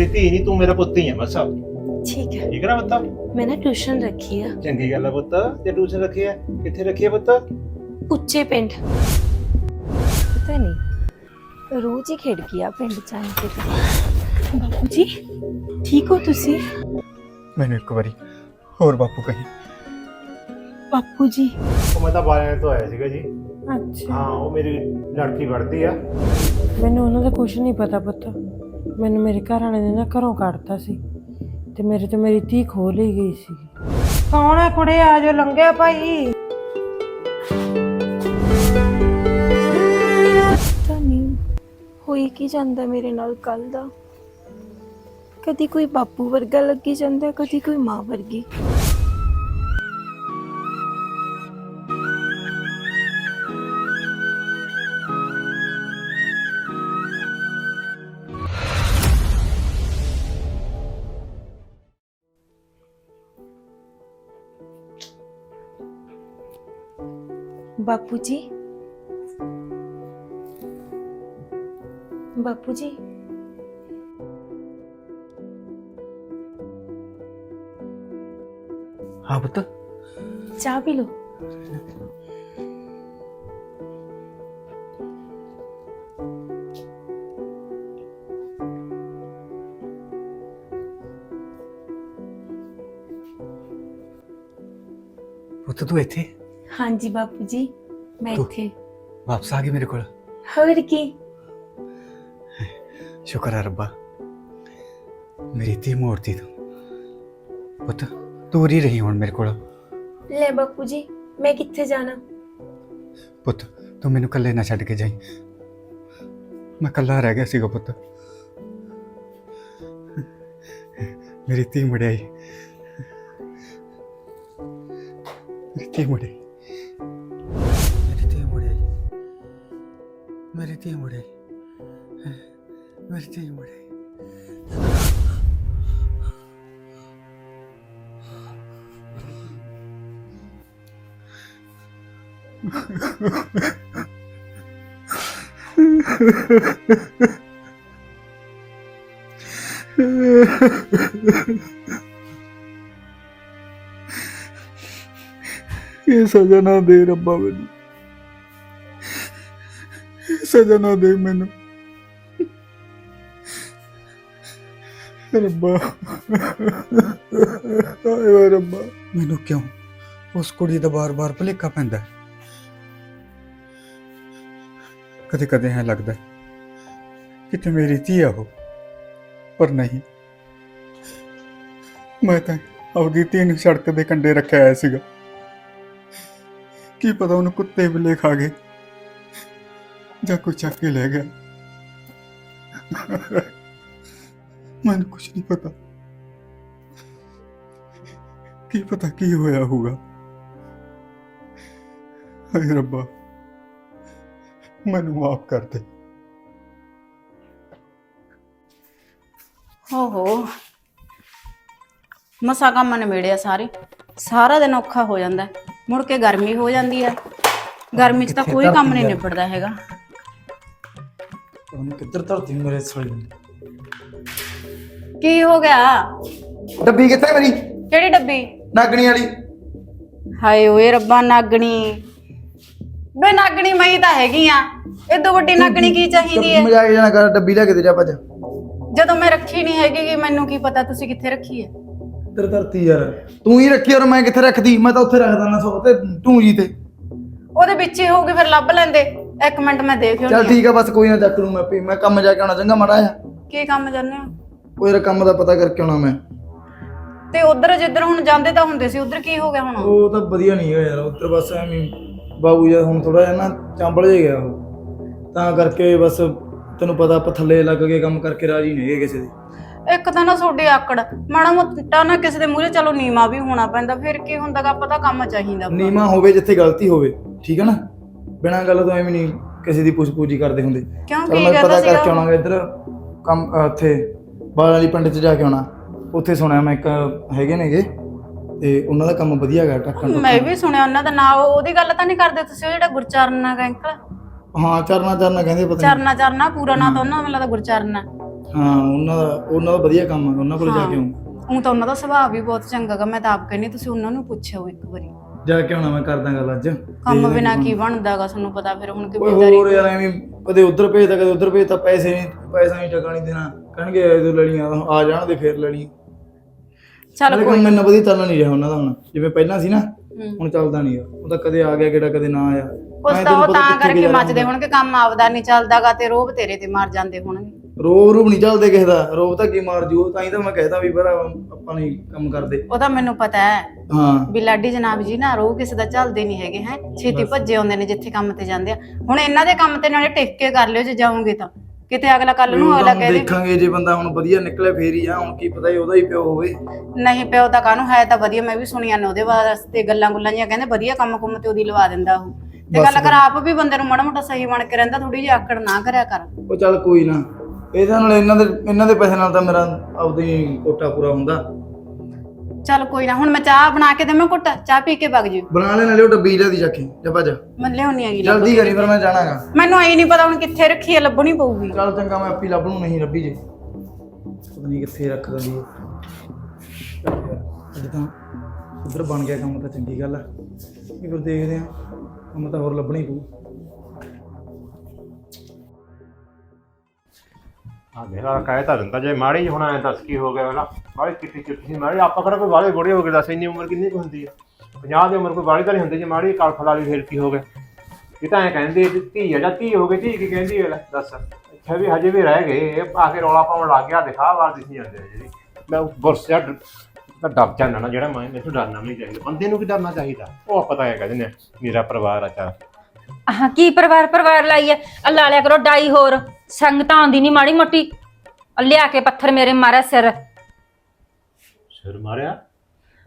ਮੇਰੀ ਧੀ ਨਹੀਂ ਤੂੰ ਮੇਰਾ ਪੁੱਤ ਹੀ ਹੈ ਬਸ ਠੀਕ ਹੈ ਠੀਕ ਹੈ ਨਾ ਪੁੱਤ ਮੈਂ ਨਾ ਟਿਊਸ਼ਨ ਰੱਖੀ ਆ ਚੰਗੀ ਗੱਲ ਹੈ ਪੁੱਤ ਜੇ ਟਿਊਸ਼ਨ ਰੱਖੀ ਹੈ ਕਿੱਥੇ ਰੱਖੀ ਹੈ ਪੁੱਤ ਉੱਚੇ ਪਿੰਡ ਪਤਾ ਨਹੀਂ ਰੋਜ਼ ਹੀ ਖੇਡ ਗਿਆ ਪਿੰਡ ਚ ਆਣ ਕੇ ਤਾਂ। ਬਾਪੂ ਜੀ ਠੀਕ ਹੋ ਤੁਸੀਂ ਮੈਨੂੰ ਇੱਕ ਵਾਰੀ ਹੋਰ ਬਾਪੂ ਕਹੀ ਬਾਪੂ ਜੀ ਉਹ ਮੈਂ ਤਾਂ ਬਾਲਿਆਂ ਤੋਂ ਆਇਆ ਸੀਗਾ ਜੀ ਅੱਛਾ ਹਾਂ ਉਹ ਮੇਰੀ ਲੜਕੀ ਪੜ੍ਹਦੀ ਆ ਮੈਨੂੰ ਉਹਨਾਂ ਦਾ ਕੁਝ ਨਹੀਂ ਪਤਾ ਪੁੱਤ ਮੈਨੂੰ ਮੇਰੇ ਘਰ ਵਾਲੇ ਨੇ ਨਾ ਘਰੋਂ ਕੱਢਤਾ ਸੀ ਤੇ ਮੇਰੇ ਤੋਂ ਮੇਰੀ ਧੀ ਖੋਹ ਲਈ ਗਈ ਸੀ। ਕੌਣ ਹੈ ਕੁੜੇ? ਆ ਜੋ ਲੰਘਿਆ ਭਾਈ। ਪਤਾ ਨਹੀਂ ਹੋਈ ਕੀ ਜਾਂਦਾ ਮੇਰੇ ਨਾਲ ਕੱਲ ਦਾ? ਕਦੀ ਕੋਈ ਬਾਪੂ ਵਰਗਾ ਲੱਗੀ ਜਾਂਦਾ ਕਦੀ ਕੋਈ ਮਾਂ ਵਰਗੀ। ਬਾਪੂ ਜੀ ਬਾਪੂ ਜੀ ਹਾਂ ਪੁੱਤ ਚਾਹ ਪੀ ਲਓ ਪੁੱਤ ਤੂੰ ਇੱਥੇ ਹਾਂਜੀ ਬਾਪੂ ਜੀ ਮੈਂ ਤੂੰ- ਇੱਥੇ। ਵਾਪਸ ਆ ਗਈ ਮੇਰੇ ਕੋਲ। ਹੋਰ ਕੀ? ਸ਼ੁਕਰ ਹੈ ਰੱਬਾ। ਮੇਰੀ ਧੀ ਮੂਰਤੀ ਤੂੰ। ਪੁੱਤ ਤੂੰ ਹੀ ਰਹੀ ਹੁਣ ਮੇਰੇ ਕੋਲ। ਲੈ ਬਾਪੂ ਜੀ ਮੈਂ ਕਿੱਥੇ ਜਾਣਾ? ਪੁੱਤ ਤੂੰ ਮੈਨੂੰ ਇਕੱਲੇ ਨਾ ਛੱਡ ਕੇ ਜਾਈ। ਮੈਂ ਇਕੱਲਾ ਰਹਿ ਗਿਆ ਸੀਗਾ ਪੁੱਤ। ਮੇਰੀ ਧੀ ਮੁੜਿਆਈ ਮੇਰੀ ਧੀ ਮੁੜਿਆਈ ਮੇਰੇ ਧੀ ਮੁੜਿਆਈ ਮੇਰੀ ਧੀ ਮੁੜਿਆਈ ਇਹ ਸਜ਼ਾ ਨਾ ਦੇ ਰੱਬਾ ਮੈਨੂੰ। ਸਜ਼ਾ ਨਾ ਦੇ ਮੈਨੂੰ। ਰੱਬਾ। ਆਏ ਰੱਬਾ। ਮੈਨੂੰ ਕਿਉਂ? ਉਸ ਕੁੜੀ ਦਾ ਬਾਰ-ਬਾਰ ਭੁਲੇਖਾ ਪੈਂਦਾ ਹੈ? ਕਦੇ ਕਦੇ ਐਂ ਲੱਗਦਾ ਹੈ ਕਿ ਮੇਰੀ ਧੀ ਆ ਉਹ, ਪਰ ਨਹੀਂ। ਮੈਂ ਤਾਂ ਆਪਦੀ ਧੀ ਨੂੰ ਸੜਕ ਦੇ ਕੰਢੇ ਰੱਖਿਆ ਹੋਇਆ ਸੀਗਾ। ਕੀ ਪਤਾ ਉਹਨੂੰ ਕੁੱਤੇ ਬਿੱਲੇ ਖਾ ਗਏ। ਜਾਂ ਕੋਈ ਚੱਕ ਕੇ ਲੈ ਗਿਆ। ਮੈਨੂੰ ਕੁਝ ਨਹੀਂ ਪਤਾ। ਕੀ ਪਤਾ ਕੀ ਹੋਇਆ ਹੋਊਗਾ। ਹਾਏ ਰੱਬਾ ਮੈਨੂੰ ਮਾਫ ਕਰ ਦੇ। ਓਹੋ। ਮਸਾ ਕੰਮ ਨਿਬੇੜਿਆ ਸਾਰੇ। ਸਾਰਾ ਦਿਨ ਔਖਾ ਹੋ ਜਾਂਦਾ। ਹੈ। ਮੁੜ ਕੇ ਗਰਮੀ ਹੋ ਜਾਂਦੀ ਹੈ। ਗਰਮੀ 'ਚ ਤਾਂ ਕੋਈ ਕੰਮ ਨਹੀਂ ਨਿਬੜਦਾ ਹੈਗਾ। ਉਹਨੇ ਕਿੱਧਰ ਧਰਤੀ ਮੇਰੇ ਸਾਲੀ ਨੇ? ਕੀ ਹੋ ਗਿਆ? ਡੱਬੀ ਕਿੱਥੇ ਮੇਰੀ? ਕਿਹੜੀ ਡੱਬੀ? ਨਾਗਣੀ ਵਾਲੀ। ਹਾਏ ਓਏ ਰੱਬਾ ਨਾਗਣੀ। ਬੇ ਨਾਗਣੀ ਮਈ ਤਾਂ ਹੈਗੀ ਆ। ਇਦੋਂ ਵੱਡੀ ਨਾਗਣੀ ਕੀ ਚਾਹੀਦੀ ਹੈ ਮਜ਼ਾਕ ਜਾਣਾ ਕਰ ਡੱਬੀ ਲੈ ਕੇ ਦੇ ਜਾ ਭੱਜ। ਜਦੋਂ ਮੈਂ ਰੱਖੀ ਨਹੀਂ ਹੈਗੀ ਗੀ, ਮੈਨੂੰ ਕੀ ਪਤਾ ਤੁਸੀਂ ਕਿੱਥੇ ਰੱਖੀ ਹੈ ਤੇਰੇ ਧਰਤੀ ਯਾਰ? ਤੂੰ ਹੀ ਰੱਖੀ ਔਰ ਮੈਂ ਕਿੱਥੇ ਰੱਖਦੀ? ਮੈਂ ਤਾਂ ਉੱਥੇ ਰੱਖਦਾ ਨਾ ਸੋ ਤੇ ਤੂੰ ਜੀ ਤੇ। ਉਹਦੇ ਵਿੱਚ ਹੀ ਹੋਊਗੀ ਫਿਰ ਲੱਭ ਲੈਂਦੇ। ਇੱਕ ਮਿੰਟ ਮੈਂ ਦੇਖ ਚੱਲ ਲਿਓ ਠੀਕ ਆ ਬਸ ਕੋਈ ਨਾ ਚੱਕ ਲੂ ਮੈਂ ਆਪੇ। ਮੈਂ ਕੰਮ ਜਾ ਕੇ ਆਉਣਾ ਚੰਗਾ ਮਾੜਾ ਆ ਕੀ ਕੰਮ ਜਾਣਦੇ ਹੋ? ਉਹ ਯਾਰ ਕੰਮ ਦਾ ਪਤਾ ਕਰਕੇ ਆਉਣਾ ਮੈਂ। ਤੇ ਉਧਰ ਜਿੱਧਰ ਹੁਣ ਜਾਂਦੇ ਤਾਂ ਹੁੰਦੇ ਸੀ ਉਧਰ ਕੀ ਹੋ ਗਿਆ ਹੁਣ? ਉਹ ਤਾਂ ਵਧੀਆ ਨਹੀਂ ਹੋਇਆ ਯਾਰ ਉੱਧਰ ਬਸ ਐਵੇਂ ਹੀ ਬਾਬੂ ਜੀ ਹੁਣ ਥੋੜਾ ਜਿਹਾ ਨਾ ਚਾਂਬਲ ਜੇ ਗਿਆ ਉਹ। ਤਾਂ ਕਰਕੇ ਬਸ ਤੈਨੂੰ ਪਤਾ ਆਪਾਂ ਥੱਲੇ ਲੱਗ ਕੇ ਕੰਮ ਕਰਕੇ ਰਾਜੀ ਨਹੀਂ ਹੈਗੇ ਕਿਸੇ ਦੇ। ਇੱਕ ਤਾਂ ਨਾ ਤੁਹਾਡੀ ਆਕੜ ਮਾੜਾ ਮੋਟਾ ਨਾ ਕਿਸੇ ਦੇ ਮੂਹਰੇ ਚਲੋ ਨੀਮਾ ਵੀ ਹੋਣਾ ਪੈਂਦਾ ਫਿਰ ਕੀ ਹੁੰਦਾਗਾ ਪਤਾ ਕੰਮ ਚਾਹੀਦਾ। ਨੀਮਾ ਹੋਵੇ ਜਿੱਥੇ ਗਲਤੀ ਹੋਵੇ ਠੀਕ ਹੈ ਨਾ? ਬਿਨਾਂ ਗੱਲ ਤੋਂ ਐਵੇਂ ਨਹੀਂ ਕਿਸੇ ਦੀ ਪੁੱਛ ਪੂਜੀ ਕਰਦੇ ਹੁੰਦੇ। ਕਿਉਂ ਚਲ ਕੀ ਮੈਂ ਕਰਦਾ ਪਤਾ ਕਰਕੇ ਸੀਗਾ ਆਉਣਾਗਾ ਇੱਧਰ ਕੰਮ ਅਹ ਉੱਥੇ ਬਾਲ ਵਾਲੀ ਪਿੰਡ 'ਚ ਜਾ ਕੇ ਆਉਣਾ। ਉੱਥੇ ਸੁਣਿਆ ਮੈਂ ਇੱਕ ਹੈਗੇ ਨੇਗੇ ਤੇ ਉਹਨਾਂ ਦਾ ਕੰਮ ਵਧੀਆ ਹੈਗਾ ਟੱਕਣ ਮੈਂ ਵੀ ਸੁਣਿਆ ਉਹਨਾਂ ਦਾ ਨਾਂ ਉਹ- ਉਹਦੀ ਗੱਲ ਤਾਂ ਨਹੀਂ ਕਰਦੇ ਤੁਸੀਂ ਉਹ ਜਿਹੜਾ ਗੁਰਚਰਨ ਹੈਗਾ ਅੰਕਲ? ਹਾਂ ਚਰਨਾ ਚਰਨਾ ਕਹਿੰਦੇ ਪਤਾ ਨਹੀਂ। ਚਰਨਾ ਚਰਨਾ ਪੂਰਾ ਨਾਂ ਤਾਂ ਉਹਨਾਂ ਮੈਨੂੰ ਲੱਗਦਾ ਗੁਰਚਰਨ ਹੈ। ਹਾਂ ਉਹਨਾਂ ਦਾ ਉਹਨਾਂ ਦਾ ਵਧੀਆ ਕੰਮ ਆ ਉਹਨਾਂ ਕੋਲ ਜਾ ਕੇ ਆਉਂ। ਉਹ ਤਾਂ ਉਹਨਾਂ ਦਾ ਸੁਭਾਅ ਵੀ ਬਹੁਤ ਚੰਗਾ ਗਾ ਮੈਂ ਤਾਂ ਆਪ ਕਹਿੰਦੀ ਤੁਸੀਂ ਉਹਨਾਂ ਨੂੰ ਪੁੱਛਿਓ ਇੱਕ ਵਾਰੀ। ਜਾ ਕੇ ਆਉਣਾ ਮੈਂ ਕਰਦਾ ਗੱਲ ਅੱਜ। ਕੰਮ ਬਿਨਾ ਕੀ ਬਣਦਾਗਾ ਤੁਹਾਨੂੰ ਪਤਾ ਫਿਰ ਹੁਣ ਓਏ ਹੋਰ ਯਾਰ ਐਵੇਂ ਕਦੇ ਉਧਰ ਭੇਜਦਾ ਕਦੇ ਉਧਰ ਭੇਜਦਾ ਪੈਸੇ ਨਹੀਂ ਪੈਸਾ ਨਹੀਂ ਟਕਾ ਨਹੀਂ ਦੇਣਾ। ਕਹਿਣਗੇ ਇਹ ਲੜੀਆਂ ਆ ਜਾਣ ਦੇ ਫੇਰ ਲੜੀ। ਚੱਲ ਕੋਈ ਮੈਨੂੰ ਵਧੀਆ ਚੱਲਣਾ ਨਹੀਂ ਰਿਹਾ ਉਹਨਾਂ ਦਾ ਹੁਣ। ਜਿਵੇਂ ਪਹਿਲਾਂ ਸੀ ਨਾ ਹੂੰ। ਹੁਣ ਚੱਲਦਾ ਨਹੀਂ ਉਹ ਤਾਂ ਕਦੇ ਆ ਗਿਆ ਕਿਹੜਾ ਕਦੇ ਨਾ ਆਇਆ। ਕੁਛ ਐਂ ਤਾਂ ਤੈਨੂੰ ਉਹ ਪਤਾ ਤਾਂ ਕਿੱਥੇ ਕਰਕੇ ਗੁਜ਼ਾਰਾ ਮੱਚਦੇ ਹੋਣਗੇ ਕੰਮ ਆਪਦਾ ਨਹੀਂ ਚੱਲਦਾਗਾ ਤੇ ਰੋਬ ਤੇਰੇ ਤੇ ਮਾਰ ਜਾਂਦੇ ਹੋਣਗੇ। ਰੋਬ ਰੂਬ ਨਹੀਂ ਚੱਲਦੇ ਕਿਸੇ ਦਾ ਰੋਬ ਤਾਂ ਕੀ ਮਾਰ ਜੂ ਤਾਂ ਹੀ ਤਾਂ ਮੈਂ ਕਹਿਦਾ ਵੀ ਭਰਾ ਆਪਾਂ ਨਹੀਂ ਕੰਮ ਕਰਦੇ। ਉਹ ਤਾਂ ਮੈਨੂੰ ਪਤਾ ਹੈ ਹਾਂ। ਵੀ ਲਾਡੀ ਜਨਾਬ ਜੀ ਨਾ ਰੋਹ ਕਿਸੇ ਦਾ ਚੱਲਦੇ ਨਹੀਂ ਹੈਗੇ ਹੈ। ਛੇਤੀ ਭੱਜੇ ਆਉਂਦੇ ਨੇ ਜਿੱਥੇ ਕੰਮ ਤੇ ਜਾਂਦੇ ਆ। ਹੁਣ ਇਹਨਾਂ ਦੇ ਕੰਮ ਤੇ ਨਾਲੇ ਟਿਕ ਕੇ ਕਰ ਲਿਓ ਜੇ ਜਾਓਗੇ ਤਾਂ। ਕਿਤੇ ਅਗਲਾ ਕੱਲ ਨੂੰ ਅਗਲਾ ਕਹਿ ਦੇ ਦੇਖਾਂਗੇ ਜੇ ਬੰਦਾ ਹੁਣ ਵਧੀਆ ਨਿਕਲੇ ਫੇਰ ਹੀ ਆ ਹੁਣ ਕੀ ਪਤਾ ਹੀ ਉਹਦਾ ਹੀ ਪਿਓ ਹੋਵੇ। ਨਹੀਂ ਪਿਓ ਤਾਂ ਕਾਹਨੂੰ ਹੈ ਤਾਂ ਵਧੀਆ ਮੈਂ ਵੀ ਸੁਣੀਆਂ ਨੇ ਉਹਦੇ ਵਾਸਤੇ ਗੱਲਾਂ ਗੁੱਲਾਂ ਜੀਆਂ ਕਹਿੰਦੇ ਵਧੀਆ ਕੰਮ ਕੁੰਮ ਤੇ ਉਹਦੀ ਲਵਾ ਦਿੰਦਾ ਉਹ। ਤੇ ਗੱਲ ਕਰ ਆਪ ਵੀ ਬੰਦੇ ਨੂੰ ਮਾੜਾ ਮੋਟਾ ਸਹੀ ਬਣ ਕੇ ਰਹਿੰਦਾ ਥੋੜੀ ਜਿਹੀ ਆਕੜ ਨਾ ਕਰਿਆ ਕਰ। ਉਹ ਚੱਲ ਕੋਈ ਨਾ ਇਹਦੇ ਨਾਲ ਇਹਨਾਂ ਦੇ ਇਹਨਾਂ ਦੇ ਪੈਸੇ ਨਾਲ ਤਾਂ ਮੇਰਾ ਆਪਦਾ ਕੋਟਾ ਪੂਰਾ ਹੁੰਦਾ। ਚੱਲ ਕੋਈ ਨਾ ਹੁਣ ਮੈਂ ਚਾਹ ਬਣਾ ਕੇ ਦੇਵਾਂ ਘੁੱਟ ਚਾਹ ਪੀ ਕੇ ਵਗ ਜੀ ਬਣਾ ਲੈ ਨਾਲੇ ਉਹ ਡੱਬੀ ਲੈ ਦੀ ਚੱਕੀ ਜਾ ਭੱਜ। ਮੈਂ ਲਿਆਉਣੀ ਹੈਗੀ ਜਲਦੀ ਕਰੀ ਫਿਰ ਮੈਂ ਜਾਣਾਗਾ। ਮੈਨੂੰ ਐ ਨਹੀਂ ਪਤਾ ਹੁਣ ਕਿੱਥੇ ਰੱਖੀ ਹੈ ਲੱਭਣੀ ਪਊਗੀ। ਚੱਲ ਚੰਗਾ ਮੈਂ ਆਪੀ ਲੱਭ ਨਹੀਂ ਲੱਭੀ ਜੇ। ਪਤਾ ਨਹੀਂ ਕਿੱਥੇ ਰੱਖ ਦਿੰਦੀ ਹੈ। ਅੱਜ ਤਾਂ ਉਧਰ ਬਣ ਗਿਆ ਕੰਮ ਤਾਂ ਚੰਗੀ ਗੱਲ ਆ। ਇਹ ਫਿਰ ਦੇਖਦੇ ਆ ਕੰਮ ਤਾਂ ਹੋਰ ਲੱਭਣੀ ਪਊ। ਆ ਮੇਰਾ ਕਹਿ ਤਾਂ ਜੇ ਮਾੜੀ ਹੁਣ ਐ ਦੱਸ ਕੀ ਹੋ ਗਿਆ ਵੇਲਾ। ਬਾਹਲੀ ਕਿੱਟੀ ਕਿੱਟੀ ਸੀ, ਮਾੜੀ ਆਪਾਂ ਕਿਹੜਾ ਕੋਈ ਵਾਲੇ ਬੁੜੇ ਹੋ ਗਏ ਦੱਸ ਇੰਨੀ ਉਮਰ ਕਿੰਨੀ ਕੁ ਹੁੰਦੀ ਆ 50 ਦੀ ਉਮਰ ਕੋਈ ਬਾਹਲੀ ਤਾਂ ਨਹੀਂ ਹੁੰਦੀ, ਜੇ ਮਾੜੀ ਕਲਫ ਵਾਲੀ ਫੇਰ ਕੀ ਹੋ ਗਿਆ? ਇਹ ਤਾਂ ਐ ਕਹਿੰਦੇ ਵੀ ਧੀ ਆ ਜਾਂ ਧੀ ਹੋ ਗਈ, ਧੀ ਕੀ ਕਹਿੰਦੀ ਵੇਲਾ? ਦੱਸ। ਇੱਥੇ ਵੀ ਹਜੇ ਵੀ ਰਹਿ ਗਏ, ਇਹ ਆ ਕੇ ਰੌਲਾ ਪਾਉਣ ਲੱਗ ਗਿਆ, ਦਿਖਾ ਵਾਰ ਦਿਸੀ ਜਾਂਦੇ ਆ ਜਿਹੜੀ। ਮੈਂ ਗੁਰਸਿਆ ਤਾਂ ਡਰ ਜਾਂਦਾ ਨਾ ਜਿਹੜਾ ਮੈਂ ਮੈਨੂੰ ਡਰਨਾ ਵੀ ਨਹੀਂ ਚਾਹੀਦਾ। ਬੰਦੇ ਨੂੰ ਕੀ ਡਰਨਾ ਚਾਹੀਦਾ? ਉਹ ਆਪਾਂ ਪਤਾ ਹੈ ਕਹਿੰਦੇ ਨੇ ਮੇਰਾ ਪਰਿਵਾਰ ਆ ਚਾ ਹਾਂ ਕੀ ਪਰਿਵਾਰ ਪਰਿਵਾਰ ਲਾਈ ਐ? ਆ ਲਾ ਲਿਆ ਕਰੋ ਡਾਈ ਹੋਰ। ਸੰਗਤਾਂ ਆਉਂਦੀ ਨਹੀਂ ਮਾੜੀ ਮੋਟੀ। ਆ ਲਿਆ ਕੇ ਪੱਥਰ ਮੇਰੇ ਮਾਰਿਆ ਸਿਰ। ਸਿਰ ਮਾਰਿਆ?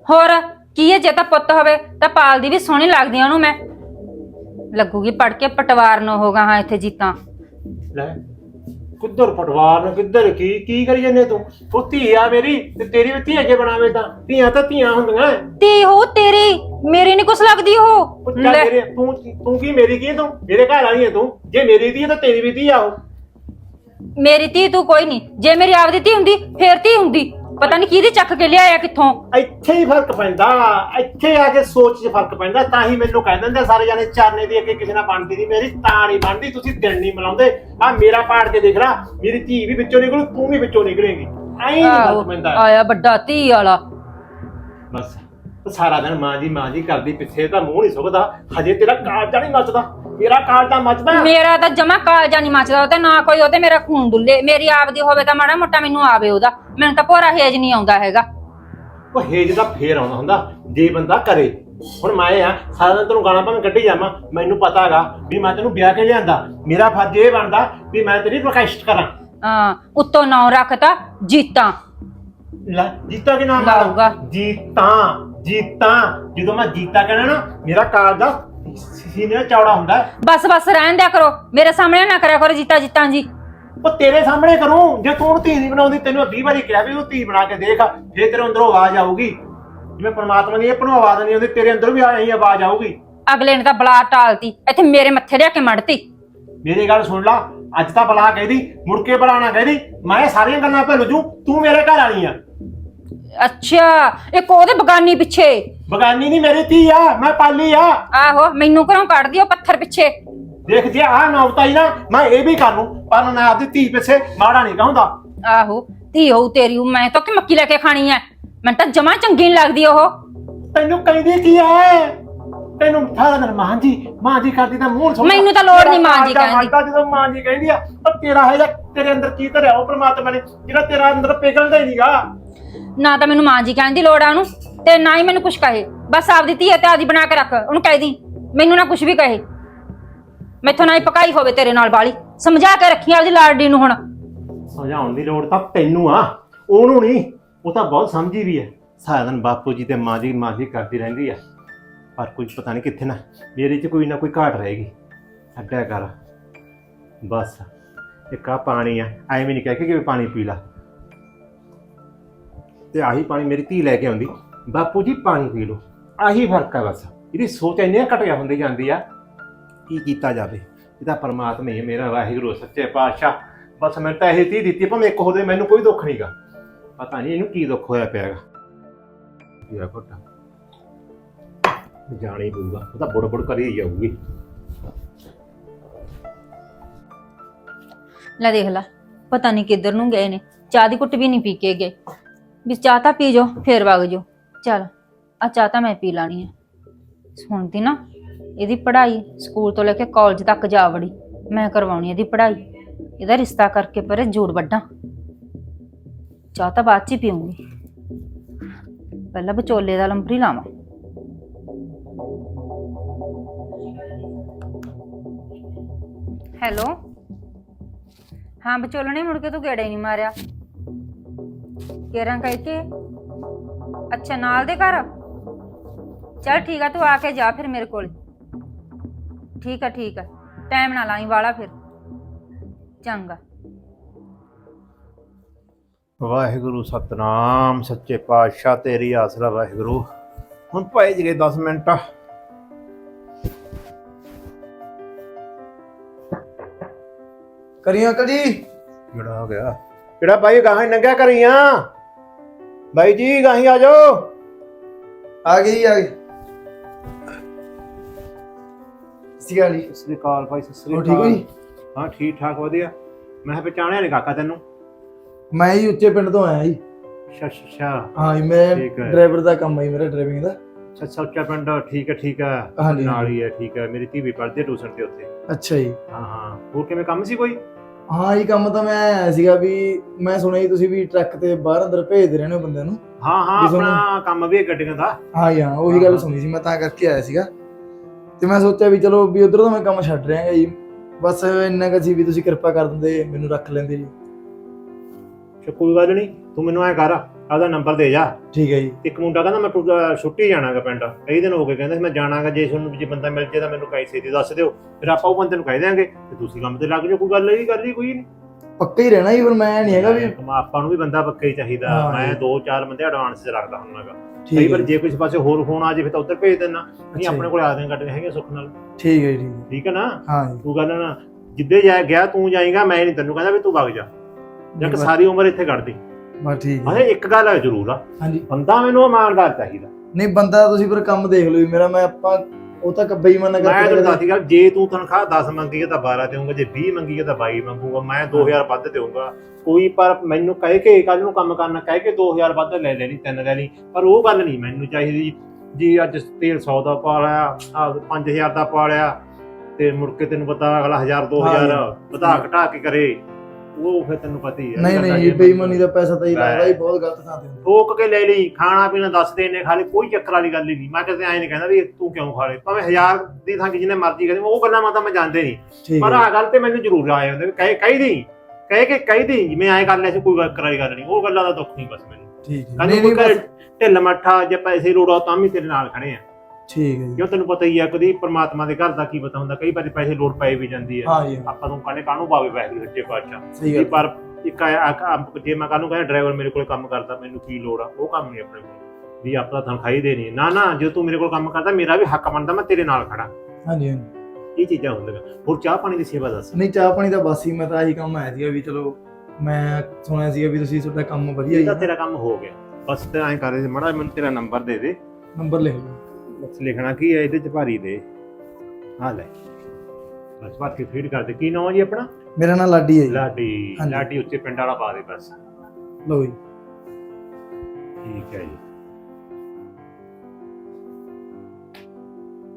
ਹੋਰ ਕੀ ਹੈ ਜੇ ਤਾਂ ਪੁੱਤ ਹੋਵੇ ਤਾਂ ਪਾਲਦੀ ਵੀ ਸੋਹਣੀ ਲੱਗਦੀ ਆ ਉਹਨੂੰ ਮੈਂ। ਲੱਗੂਗੀ ਪੜ ਕੇ ਪਟਵਾਰ ਨੂੰ ਹੋਗਾ ਹਾਂ ਇੱਥੇ ਜੀਤਾਂ। ਲੈ ਕਿੱਧਰ ਪਟਵਾਰ ਨੂੰ ਕਿੱਧਰ ਕੀ ਕੀ ਕਰੀ ਜੰਨੇ ਤੂੰ? ਉਹ ਧੀ ਆ ਮੇਰੀ ਤੇ ਤੇਰੀ ਵੀ ਧੀ ਅਜੇ ਬਣਾਵੇ ਤਾਂ। ਧੀਆਂ ਤਾਂ ਧੀਆਂ ਹੁੰਦੀਆਂ। ਤੇ ਹੋ ਤੇਰੀ ਮੇਰੀ ਨਹੀਂ ਕੁਛ ਲੱਗਦੀ ਉਹ। ਲੈ, ਤੂੰ ਤੂੰ ਕੀ ਮੇਰੀ ਕੀ ਹੈ ਤੂੰ? ਮੇਰੇ ਘਰ ਵਾਲੀ ਹੈ ਤੂੰ? ਜੇ ਮੇਰੀ ਧੀ ਹੈ ਤਾਂ ਤੇਰੀ ਵੀ ਧੀ ਆ ਉਹ। ਮੇਰੀ ਧੀ ਤੂੰ ਕੋਈ ਨਹੀਂ ਜੇ ਮੇਰੀ ਆਪਦੀ ਧੀ ਹੁੰਦੀ ਫੇਰ ਧੀ ਹੁੰਦੀ। ਪਤਾ ਨਹੀਂ ਕਿਹਦੀ ਚੱਕ ਕੇ ਲਿਆਇਆ ਕਿੱਥੋਂ? ਇੱਥੇ ਹੀ ਫ਼ਰਕ ਪੈਂਦਾ। ਇੱਥੇ ਆ ਕੇ ਸੋਚ 'ਚ ਫ਼ਰਕ ਪੈਂਦਾ ਤਾਂ ਹੀ ਮੈਨੂੰ ਕਹਿ ਦਿੰਦੇ ਸਾਰੇ ਜਾਣੇ ਚਰਨੇ ਦੀ ਅੱਗੇ ਕਿਸੇ ਨਾਲ ਬਣਦੀ ਨਹੀਂ ਮੇਰੀ ਤਾਂ ਨਹੀਂ ਬਣਦੀ ਤੁਸੀਂ ਦਿਨ ਨਹੀਂ ਮਲਾਉਂਦੇ ਆ ਮੇਰਾ ਪਾੜ ਕੇ ਦੇਖ ਲੈ ਮੇਰੀ ਧੀ ਵੀ ਵਿੱਚੋਂ ਨਿਕਲੂ ਤੂੰ ਵੀ ਵਿੱਚੋਂ ਨਿਕਲੇਂਗੀ। ਐਂ ਨਹੀਂ ਫ਼ਰਕ ਪੈਂਦਾ। ਆਇਆ ਵੱਡਾ ਧੀ ਵਾਲਾ। ਬਸ ਸਾਰਾ ਦਿਨ ਮਾਂ ਜੀ ਮਾਂ ਜੀ ਕਰਦੀ ਪਿੱਛੇ ਤਾਂ ਮੂੰਹ ਨਹੀਂ ਸੁੱਕਦਾ ਹਜੇ ਤੇਰਾ ਕਾਲਜਾ ਨਹੀਂ ਮੱਚਦਾ ਤੇਰਾ ਕਾਲਜਾ ਮੱਚਦਾ। ਮੇਰਾ ਤਾਂ ਜਮਾ ਕਾਲਜਾ ਨਹੀਂ ਮੱਚਦਾ ਉਹ ਤੇ ਨਾ ਕੋਈ ਉਹਤੇ ਮੇਰਾ ਖੂਨ ਡੁੱਲੇ ਮੇਰੀ ਆਪਦੀ ਹੋਵੇ ਤਾਂ ਮਾੜਾ ਮੋਟਾ ਮੈਨੂੰ ਆਵੇ ਉਹਦਾ। ਮੈਨੂੰ ਤਾਂ ਭੋਰਾ ਹੇਜ ਨਹੀਂ ਆਉਂਦਾ ਹੈਗਾ। ਉਹ ਹੇਜ ਦਾ ਫੇਰ ਆਉਂਦਾ ਹੁੰਦਾ ਜੇ ਬੰਦਾ ਕਰੇ। ਹੁਣ ਮੈਂ ਆ ਸਾਰਾ ਦਿਨ ਤੈਨੂੰ ਗਾਣਾ ਭਾਵੇਂ ਕੱਢੀ ਜਾਵਾਂ ਮੈਨੂੰ ਪਤਾ ਹੈਗਾ ਵੀ ਮੈਂ ਤੈਨੂੰ ਵਿਆਹ ਕੇ ਲਿਆਂਦਾ। ਮੇਰਾ ਫਰਜ਼ ਇਹ ਬਣਦਾ ਵੀ ਮੈਂ ਤੇਰੀ ਰਿਕਵੈਸਟ ਕਰਾਂ। ਹਾਂ ਉੱਤੋਂ ਨਾਂ ਰੱਖਤਾ ਜੀਤਾਂ। ਲੈ ਜੀਤਾ ਕੀ ਨਾਮ ਲਾਊਗਾ। ਜੀਤਾ ਜੀਤਾ। ਜਦੋਂ ਮੈਂ ਜੀਤਾ ਕਹਿਣਾ ਨਾ ਮੇਰਾ ਕਾਲਜਾ ਸੀਨੇ ਚੌੜਾ ਹੁੰਦਾ। ਹੈ। ਬਸ ਬਸ ਰਹਿਣ ਦਿਆ ਕਰੋ। ਮੇਰੇ ਸਾਹਮਣੇ ਨਾ ਕਰਿਆ ਕਰੋ ਜੀਤਾ ਜੀਤਾਂ ਜੀ। ਉਹ ਤੇਰੇ ਸਾਹਮਣੇ ਕਰੂੰ। ਜੇ ਤੂੰ ਉਹਨੂੰ ਧੀ ਨਹੀਂ ਬਣਾਉਂਦੀ ਤੈਨੂੰ 20 ਵਾਰੀ ਕਿਹਾ ਵੀ ਉਹ ਧੀ ਬਣਾ ਕੇ ਦੇਖ। ਫੇਰ ਤੇਰੇ ਅੰਦਰੋਂ ਆਵਾਜ਼ ਆਊਗੀ। ਜਿਵੇਂ ਪ੍ਰਮਾਤਮਾ ਦੀ ਆਪਣੋਂ ਆਵਾਜ਼ ਨਹੀਂ ਆਉਂਦੀ ਤੇਰੇ ਅੰਦਰ ਵੀ ਆਹੀ ਆਵਾਜ਼ ਆਊਗੀ। ਅਗਲੇ ਨੇ ਤਾਂ ਬਲਾ ਟਾਲਤੀ। ਇੱਥੇ ਮੇਰੇ ਮੱਥੇ ਲਿਆ ਕੇ ਮੜਤੀ। ਮੇਰੀ ਗੱਲ ਸੁਣ ਲਾ। ਅੱਜ ਤਾਂ ਬਲਾ ਕਹਿਦੀ ਮੁੜ ਕੇ ਬਲਾ ਨਾ ਕਹਿਦੀ ਮੈਂ ਸਾਰੀਆਂ ਗੱਲਾਂ ਭੁੱਲ ਜੂ। ਤੂੰ ਮੇਰੇ ਘਰ ਵਾਲੀ ਆ। ਅੱਛਾ ਇੱਕ ਉਹਦੇ ਬਗਾਨੀ ਪਿੱਛੇ। ਬਗਾਨੀ ਨਹੀਂ ਮੇਰੀ ਧੀ ਆ ਮੈਂ ਪਾਲੀ ਆ। ਆਹੋ ਮੈਨੂੰ ਘਰੋਂ ਕੱਢ ਦਿਓ ਪੱਥਰ ਪਿੱਛੇ। ਦੇਖ ਜੇ ਆਹ ਨੌਬਤ ਆਈ ਨਾ ਮੈਂ ਇਹ ਵੀ ਕਰ ਲੂੰ ਪਰ ਮੈਂ ਆਪਦੀ ਧੀ ਪਿੱਛੇ ਮਾੜਾ ਨਹੀਂ ਕਹੂੰਦਾ ਆਹੋ ਧੀ ਹੋਊ ਤੇਰੀ ਹੋਊ, ਮੈਂ ਤਾਂ ਕਿ ਮੱਕੀ ਲੈ ਕੇ ਖਾਣੀ ਐ ਮੈਨੂੰ ਤਾਂ ਜਮਾ ਚੰਗੀ ਨਹੀਂ ਲੱਗਦੀ ਉਹ। ਤੈਨੂੰ ਕਹਿੰਦੀ ਕੀ ਐ ਤੈਨੂੰ ਸਾਰਾ ਦਿਨ ਮਾਂ ਜੀ ਮਾਂ ਜੀ ਕਰਦੀ ਤਾਂ ਮੂੰਹ ਸੁਣ ਮੈਨੂੰ ਤਾਂ ਲੋੜ ਨੀ ਮਾਂ ਜੀ ਕਹਿਣ ਦੀ। ਜਦੋਂ ਮਾਂ ਜੀ ਕਹਿੰਦੀ ਆ ਪਰ ਤੇਰਾ ਹੈ ਤੇਰੇ ਅੰਦਰ ਕੀ ਧਰਿਆ ਉਹ ਪ੍ਰਮਾਤਮਾ ਨੇ ਜਿਹੜਾ ਤੇਰਾ ਅੰਦਰ ਪਿਘਲਦਾ ਹੀ ਨਹੀਂਗਾ ਨਾ ਤਾਂ ਮੈਨੂੰ ਮਾਂ ਜੀ ਕਹਿਣ ਦੀ ਲੋੜ ਆ ਉਹਨੂੰ ਤੇ ਨਾ ਹੀ ਮੈਨੂੰ ਕੁਝ ਕਹੇ। ਬਸ ਆਪਦੀ ਧੀ ਤੇ ਆਦੀ ਬਣਾ ਕੇ ਰੱਖ, ਉਹਨੂੰ ਕਹਿ ਦੀ, ਮੈਨੂੰ ਨਾ ਕੁਝ ਵੀ ਕਹੇ। ਮੈਥੋਂ ਨਾ ਹੀ ਪਕਾਈ ਹੋਵੇ ਤੇਰੇ ਨਾਲ ਬਾਲੀ ਸਮਝਾ ਕੇ ਰੱਖੀ ਆਪਦੀ ਲਾਡੜੀ ਨੂੰ ਹੁਣ। ਸਮਝਾਉਣ ਦੀ ਲੋੜ ਤਾਂ ਤੈਨੂੰ ਆ, ਉਹਨੂੰ ਨਹੀਂ, ਉਹ ਤਾਂ ਬਹੁਤ ਸਮਝੀ ਵੀ ਐ ਸਾਰਾ ਦਿਨ ਬਾਪੂ ਜੀ ਤੇ ਮਾਂ ਜੀ ਮਾਂ ਜੀ ਕਰਦੀ ਰਹਿੰਦੀ ਆ। ਪਰ ਕੋਈ ਪਤਾ ਨਹੀਂ ਕਿੱਥੇ ਨਾ, ਮੇਰੇ 'ਚ ਕੋਈ ਨਾ ਕੋਈ ਘਾਟ ਰਹੇਗੀ। ਛੱਡਿਆ ਕਰ। ਬਸ, ਇੱਕ ਆ ਪਾਣੀ ਆ, ਐਵੇਂ ਨਹੀਂ ਕਹਿ ਕੇ ਕਿ ਵੀ ਪਾਣੀ ਪੀ ਲਾ। ਤੇ ਆਹੀ ਪਾਣੀ ਮੇਰੀ ਧੀ ਲੈ ਕੇ ਆਉਂਦੀ। ਬਾਪੂ ਜੀ, ਪਾਣੀ ਪੀ ਲਓ। ਆਹੀ ਫ਼ਰਕ ਆ ਬਸ। ਇਹਦੀ ਸੋਚ ਇੰਨੀ ਘਟਿਆ ਹੁੰਦੀ ਜਾਂਦੀ ਆ। ਕੀ ਕੀਤਾ ਜਾਵੇ? ਇਹਦਾ ਤਾਂ ਪਰਮਾਤਮਾ ਹੀ ਮੇਰਾ ਵਾਹਿਗੁਰੂ, ਸੱਚੇ ਪਾਤਸ਼ਾਹ। ਬਸ ਮੈਂ ਤਾਂ ਇਹ ਤੀ ਦਿੱਤੀ, ਭਾਵੇਂ ਇੱਕ ਹੋਦੇ ਮੈਨੂੰ ਕੋਈ ਦੁੱਖ ਨਹੀਂਗਾ ਪਤਾ ਨਹੀਂ ਇਹਨੂੰ ਕੀ ਦੁੱਖ ਹੋਇਆ ਪਿਆਗਾ। ਯਾ ਕੋਟਾ ਜਾਣੀ ਪਊਗਾ। ਉਹ ਤਾਂ ਬੁੜ ਬੁੜ ਕਰੀ ਜਾਊਗੀ। ਲੈ ਦੇਖ ਲੈ, ਪਤਾ ਨਹੀਂ ਕਿੱਧਰ ਨੂੰ ਗਏ ਨੇ। ਚਾਹ ਦੀ ਕੁੱਟ ਵੀ ਨਹੀਂ ਪੀ ਕੇ ਗਏ। ਵੀ ਚਾਹ ਤਾਂ ਪੀ ਜੋ ਫੇਰ ਵਗ ਜਾਓ। ਚਲ ਆ ਚਾਹ ਤਾਂ ਮੈਂ ਪੀ ਲਾਣੀ ਹੈ ਸੁਣਦੀ ਨਾ, ਇਹਦੀ ਪੜ੍ਹਾਈ ਸਕੂਲ ਤੋਂ ਲੈ ਕੇ ਕਾਲਜ ਤੱਕ ਜਾ ਵੜੀ। ਮੈਂ ਕਰਵਾਉਣੀ ਇਹਦੀ ਪੜ੍ਹਾਈ। ਇਹਦਾ ਰਿਸ਼ਤਾ ਕਰਕੇ ਪਰੇ ਜੋੜ ਵੱਡਾ ਚਾਹ ਤਾਂ ਬਾਅਦ ਚ ਹੀ ਪੀਉਂਗੀ ਪਹਿਲਾਂ ਵਿਚੋਲੇ ਦਾ ਲੰਬਰੀ ਲਾਵਾਂ। ਹੈਲੋ? ਹਾਂ, ਵਿਚੋਲਣੇ ਮੁੜ ਕੇ ਤੂੰ ਗੇੜਾ ਹੀ ਨਹੀਂ ਮਾਰਿਆ। ਕੇਰਾਂ ਕਹਿ ਕੇ ਅੱਛਾ ਨਾਲ ਦੇ ਘਰ? ਚਲ ਠੀਕ ਆ ਤੂੰ ਆ ਕੇ ਜਾ ਫਿਰ ਮੇਰੇ ਕੋਲ। ਠੀਕ ਆ ਠੀਕ ਆ। ਟਾਈਮ ਨਾ ਲਾਈ ਵਾਲਾ ਫਿਰ। ਚੰਗਾ। ਵਾਹਿਗੁਰੂ ਸਤਨਾਮ ਸੱਚੇ ਪਾਤਸ਼ਾਹ ਤੇਰੀ ਆਸਰਾ ਵਾਹਿਗੁਰੂ। ਹੁਣ ਭਾਈ ਜੀ 10 ਮਿੰਟ ਕਰੀ ਅੰਕਲ ਜੀ? ਕਿਹੜਾ ਹੋ ਗਿਆ? ਕਿਹੜਾ ਭਾਈ ਗਾਹਾਂ ਨੰਗਾ ਕਰੀਆਂ? ਭਾਈ ਜੀ ਗਾਹੀਂ ਆ ਜਾਓ। ਆ ਗਈ ਆ ਗਈ। ਸਿਗਾ ਜੀ। ਸਤਿ ਸ੍ਰੀ ਅਕਾਲ ਭਾਈ ਸਤਿ ਸ੍ਰੀ ਹੋ ਠੀਕ ਹੋ ਜੀ? ਹਾਂ ਠੀਕ ਠਾਕ ਵਧੀਆ। ਮੈਂ ਕਿਹਾ ਪਛਾਣਿਆ ਨਹੀਂ ਕਾਕਾ ਤੈਨੂੰ? ਮੈਂ ਜੀ ਉੱਚੇ ਪਿੰਡ ਤੋਂ ਆਇਆ ਜੀ। ਅੱਛਾ ਅੱਛਾ, ਅੱਛਾ। ਹਾਂ ਜੀ ਮੈਂ ਠੀਕ ਹੈ। ਡਰਾਈਵਰ ਦਾ ਕੰਮ ਹੈ ਜੀ ਮੇਰਾ ਡਰਾਈਵਿੰਗ ਦਾ। ਅੱਛਾ ਸੱਚਾ ਪਿੰਡ ਠੀਕ ਹੈ ਠੀਕ ਹੈ। ਹਾਂਜੀ ਨਾਲ ਹੀ ਹੈ ਠੀਕ ਹੈ। ਮੇਰੀ ਧੀ ਵੀ ਪੜ੍ਹਦੀ ਟਿਊਸ਼ਨ ਤੇ ਉੱਥੇ। ਅੱਛਾ ਜੀ। ਹਾਂ ਹਾਂ। ਹੋਰ ਕਿਵੇਂ ਕੰਮ ਸੀ ਕੋਈ? ਹਾਂ ਇਹ ਕੰਮ ਤਾਂ ਮੈਂ ਆਇਆ ਸੀਗਾ ਵੀ ਮੈਂ ਸੁਣਿਆ ਤੁਸੀਂ ਵੀ ਟਰੱਕ ਤੇ ਬਾਹਰ ਅੰਦਰ ਭੇਜਦੇ ਰਹਿੰਦੇ ਹੋ ਬੰਦਿਆਂ ਨੂੰ। ਹਾਂ ਹਾਂ ਆਪਣਾ ਕੰਮ ਵੀ ਹੈ ਗੱਡੀਆਂ ਦਾ। ਹਾਂ ਹਾਂ ਉਹੀ ਗੱਲ। ਸੁਣੀ ਸੀ ਮੈਂ ਤਾਂ ਕਰਕੇ ਆਇਆ ਸੀਗਾ। ਤੇ ਮੈਂ ਸੋਚਿਆ ਵੀ ਚਲੋ ਵੀ ਉਧਰ ਤੋਂ ਮੈਂ ਕੰਮ ਛੱਡ ਰਿਹਾ ਜੀ। ਬਸ ਇੰਨਾ ਕੁ ਸੀ ਵੀ ਤੁਸੀਂ ਕਿਰਪਾ ਕਰ ਦਿੰਦੇ ਮੈਨੂੰ ਰੱਖ ਲੈਂਦੇ ਜੀ। ਅੱਛਾ ਕੋਈ ਗੱਲ ਨਹੀਂ ਤੂੰ ਮੈਨੂੰ ਐ ਕਰ। ਆਪਦਾ ਨੰਬਰ ਦੇ ਜਾ। ਠੀਕ ਹੈ ਜੀ। ਇੱਕ ਮੁੰਡਾ ਕਹਿੰਦਾ ਮੈਂ ਟੁ- ਛੁੱਟੀ ਜਾਣਾਗਾ ਪਿੰਡ। ਕਈ ਦਿਨ ਹੋ ਗਏ ਕਹਿੰਦਾ ਸੀ ਮੈਂ ਜਾਣਾਗਾ ਜੇ ਤੁਹਾਨੂੰ ਜੇ ਬੰਦਾ ਮਿਲ ਜੇ ਤਾਂ ਮੈਨੂੰ ਕੈਸੇ ਦੀ ਦੱਸ ਦਿਓ। ਫਿਰ ਆਪਾਂ ਉਹ ਬੰਦੇ ਨੂੰ ਕਹਿ ਦਿਆਂਗੇ ਤੇ ਤੁਸੀਂ ਕੰਮ ਤੇ ਲੱਗ ਜਾਓ ਕੋਈ ਗੱਲ ਨਹੀਂ ਕਰਦੀ ਕੋਈ ਨਹੀਂ। ਪੱਕਾ ਹੀ ਰਹਿਣਾ ਜੀ ਪਰ ਮੈਂ ਨਹੀਂ ਹੈਗਾ ਵੀ। ਆਪਾਂ ਨੂੰ ਵੀ ਬੰਦਾ ਪੱਕਾ ਹੀ ਚਾਹੀਦਾ। ਹਾਂ, ਮੈਂ। ਦੋ ਚਾਰ ਬੰਦੇ ਐਡਵਾਂਸ 'ਚ ਰੱਖਦਾ ਹੁੰਨਾਗਾ ਕਈ ਠੀਕ ਵਾਰ ਜੇ। ਕਿਸੇ ਪਾਸੇ ਹੋਰ ਫੋਨ ਆ ਜੇ ਫਿਰ ਤਾਂ ਉੱਧਰ ਭੇਜ ਦੇਣਾ ਨਹੀਂ ਆਪਣੇ। ਕੋਲ ਆ ਦੇਣ ਗੱਡੀਆਂ ਹੈਗੀਆਂ ਸੁੱਖ ਨਾਲ। ਠੀਕ ਹੈ ਜੀ, ਠੀਕ ਹੈ ਠੀਕ ਹੈ ਨਾ? ਹਾਂ ਜੀ। ਤੂੰ ਗੱਲ ਨਾ ਜਿੱਦੇ ਜਾ ਗਿਆ ਤੂੰ ਜਾਏਗਾ ਮੈਂ ਨਹੀਂ ਤੈਨੂੰ ਕਹਿੰਦਾ ਵੀ ਤੂੰ ਵਗ ਜਾ। ਜਾਂ ਕਿ ਬਸ- ਸਾਰੀ ਉਮਰ ਇੱਥੇ ਕੱਢਦੀ ਬਸ ਠੀਕ ਹੈ। ਅਰੇ ਇੱਕ ਗੱਲ ਹੈ ਜ਼ਰੂਰ ਆ। ਹਾਂਜੀ। ਬੰਦਾ ਮੈਨੂੰ ਇਮਾਨਦਾਰ ਚਾਹੀਦਾ। ਨਹੀਂ ਬੰਦਾ ਤੁਸੀਂ ਫਿਰ ਕੰਮ ਦੇਖ ਲਓ ਮੇਰਾ ਮੈਂ ਆਪਾਂ ਉਹ ਤਾਂ ਬੇਈਮਾਨਾ ਮੈਂ ਤੈਨੂੰ ਕਰਕੇ ਦੱਸਦੀ ਗੱਲ ਜੇ ਤੂੰ ਤਨਖਾਹ 10 ਮੰਗੀ ਤਾਂ 12 ਦੇਊਂਗਾ ਜੇ 20 ਮੰਗੀ ਤਾਂ 22 ਮੰਗੂਗਾ ਮੈਂ 2000 ਵੱਧ ਦੇਊਂਗਾ ਕੋਈ ਪਰ ਮੈਨੂੰ ਕਹਿ ਕੇ ਕੱਲ ਨੂੰ ਕੰਮ ਕਰਨਾ ਕਹਿ ਕੇ 2000 ਵੱਧ ਲੈ ਲੈਣੀ ਤਿੰਨ ਲੈ ਲਈ ਪਰ ਉਹ ਗੱਲ ਨਹੀਂ ਮੈਨੂੰ ਚਾਹੀਦੀ ਜੀ। ਅੱਜ ਤੇਲ 100 ਦਾ ਪਾ ਲਿਆ ਆ 5000 ਦਾ ਪਾ ਲਿਆ ਤੇ ਮੁੜ ਕੇ ਤੈਨੂੰ ਪਤਾ ਅਗਲਾ 1000 2000 ਹਾਂ ਵਧਾ ਘਟਾ ਕੇ ਕਰੇ। ਉਹ ਫਿਰ ਤੈਨੂੰ ਪਤਾ ਹੀ ਹੈ ਨਹੀਂ ਨਹੀਂ ਜੀ ਬੇਈਮਾਨੀ ਦਾ ਪੈਸਾ ਤਾਂ ਹੀ ਲੱਗਦਾ ਜੀ ਬਹੁਤ ਗਲਤ ਥਾਂ ਤੇ ਹੁੰਦਾ। ਠੋਕ ਕੇ ਲੈ ਲਈ ਖਾਣਾ ਪੀਣਾ ਦੱਸ ਦੇ ਨੇ ਖਾਲੀ ਕੋਈ ਚੱਕਰ ਵਾਲੀ ਗੱਲ ਹੀ ਨਹੀਂ। ਮੈਂ ਕਿਤੇ ਐਂ ਨਹੀਂ ਕਹਿੰਦਾ ਵੀ ਤੂੰ ਕਿਉਂ ਖਾ ਲੇ ਭਾਵੇਂ ਹਜ਼ਾਰ ਦੀ ਥਾਂ ਕਿ ਜਿਹਨੇ ਮਰਜ਼ੀ ਕਰੇ ਉਹ ਗੱਲਾਂ ਮੈਂ ਤਾਂ ਮੈਂ ਜਾਣਦੇ ਨਹੀਂ। ਪਰ ਹੈ। ਆ ਗੱਲ ਤੇ ਮੈਨੂੰ ਜ਼ਰੂਰ ਆਏ ਹੁੰਦੇ ਕਹੇ ਕਹੀ ਦੀ ਕਹੇ ਕਿ ਕਹੀ ਦੀ ਜਿਵੇਂ ਐਂ ਕਰ ਲੈ ਸੀ ਕੋਈ ਚੱਕਰ ਵਾਲੀ ਗੱਲ ਨਹੀਂ। ਉਹ ਗੱਲਾਂ ਦਾ ਦੁੱਖ ਨਹੀਂ ਬਸ ਮੈਨੂੰ। ਠੀਕ ਹੈ। ਨਹੀਂ ਨਹੀਂ ਢਿੱਲ ਮੱਠਾ ਜੇ ਪੈਸੇ ਲੋੜਾ ਤਾਂ ਵੀ ਤੇਰੇ ਨਾਲ ਖੜੇ ਆ। ਠੀਕ ਹੈ ਜੀ। ਕਿਉਂ ਤੈਨੂੰ ਪਤਾ ਹੀ ਆ ਕਦੀ ਪ੍ਰਮਾਤਮਾ ਦੇ ਘਰ ਦਾ ਕੀ ਪਤਾ ਹੁੰਦਾ? ਕਈ ਵਾਰੀ ਪੈਸੇ ਲੋੜ ਪਏ ਵੀ ਜਾਂਦੀ ਹੈ। ਹਾਂ ਜੀ ਹਾਂ, ਆਪਾਂ ਨੂੰ ਕਾਹਨੇ ਕਾਹਨੂੰ ਪਾਵੇ ਪੈਸੇ ਸੱਚੇ ਪਾਤਸ਼ਾਹ? ਸਹੀ ਗੱਲ। ਪਰ ਇੱਕ ਆ- ਆ- ਆ- ਜੇ ਮੈਂ ਕਾਹਨੂੰ ਕਹਿੰਦਾ ਡਰਾਈਵਰ ਮੇਰੇ ਕੋਲ ਕੰਮ ਕਰਦਾ ਮੈਨੂੰ ਕੀ ਲੋੜ ਆ? ਉਹ ਕੰਮ ਨਹੀਂ ਆਪਣੇ ਕੋਲ। ਵੀ ਆਪਾਂ ਤਨਖਾਹੀ ਦੇਣੀ ਹੈ। ਨਾ ਨਾ ਜੇ ਤੂੰ ਮੇਰੇ ਕੋਲ ਕੰਮ ਕਰਦਾ ਮੇਰਾ ਵੀ ਹੱਕ ਬਣਦਾ ਮੈਂ ਤੇਰੇ ਨਾਲ ਖੜਾ ਹਾਂਜੀ ਹਾਂਜੀ ਇਹ ਚੀਜ਼ਾਂ ਹੁੰਦੀਆਂ। ਹੋਰ ਚਾਹ ਪਾਣੀ ਦੀ ਸੇਵਾ ਦੱਸ। ਨਹੀਂ ਚਾਹ ਪਾਣੀ ਦਾ ਬਸ ਹੀ ਮੈਂ ਤਾਂ ਆਹੀ ਕੰਮ ਆਇਆ ਸੀਗਾ ਵੀ ਚਲੋ ਮੈਂ ਸੁਣਿਆ ਸੀਗਾ ਵੀ ਤੁਸੀਂ ਤੁਹਾਡਾ ਕੰਮ ਵਧੀਆ ਇਹ ਤਾਂ ਤੇਰਾ ਕੰਮ ਹੋ ਗਿਆ। ਬਸ ਤੇ ਐਂ ਕਰ ਦੇ ਮੜਾ ਮੈਨੂੰ ਤੇਰਾ ਨੰਬਰ ਦੇ ਦੇ। ਨੰਬਰ ਲਿਖ ਲਓ। ਬਸ ਲਿਖਣਾ ਕੀ ਹੈ ਇਹਦੇ ਚ ਭਾਰੀ ਦੇ? ਆ ਲੈ। ਬਸ ਬਾਤ ਕੇ ਫੀਡ ਕਰ ਦੇ ਕੀ ਨਾਮ ਹੈ ਜੀ ਆਪਣਾ? ਮੇਰਾ ਨਾਮ ਲਾਡੀ ਹੈ ਜੀ। ਲਾਡੀ। ਹਾਂਜੀ। ਲਾਡੀ ਉੱਚੇ ਪਿੰਡ ਵਾਲਾ ਪਾ ਦੇ ਬਸ। ਲਓ ਜੀ। ਠੀਕ ਹੈ ਜੀ।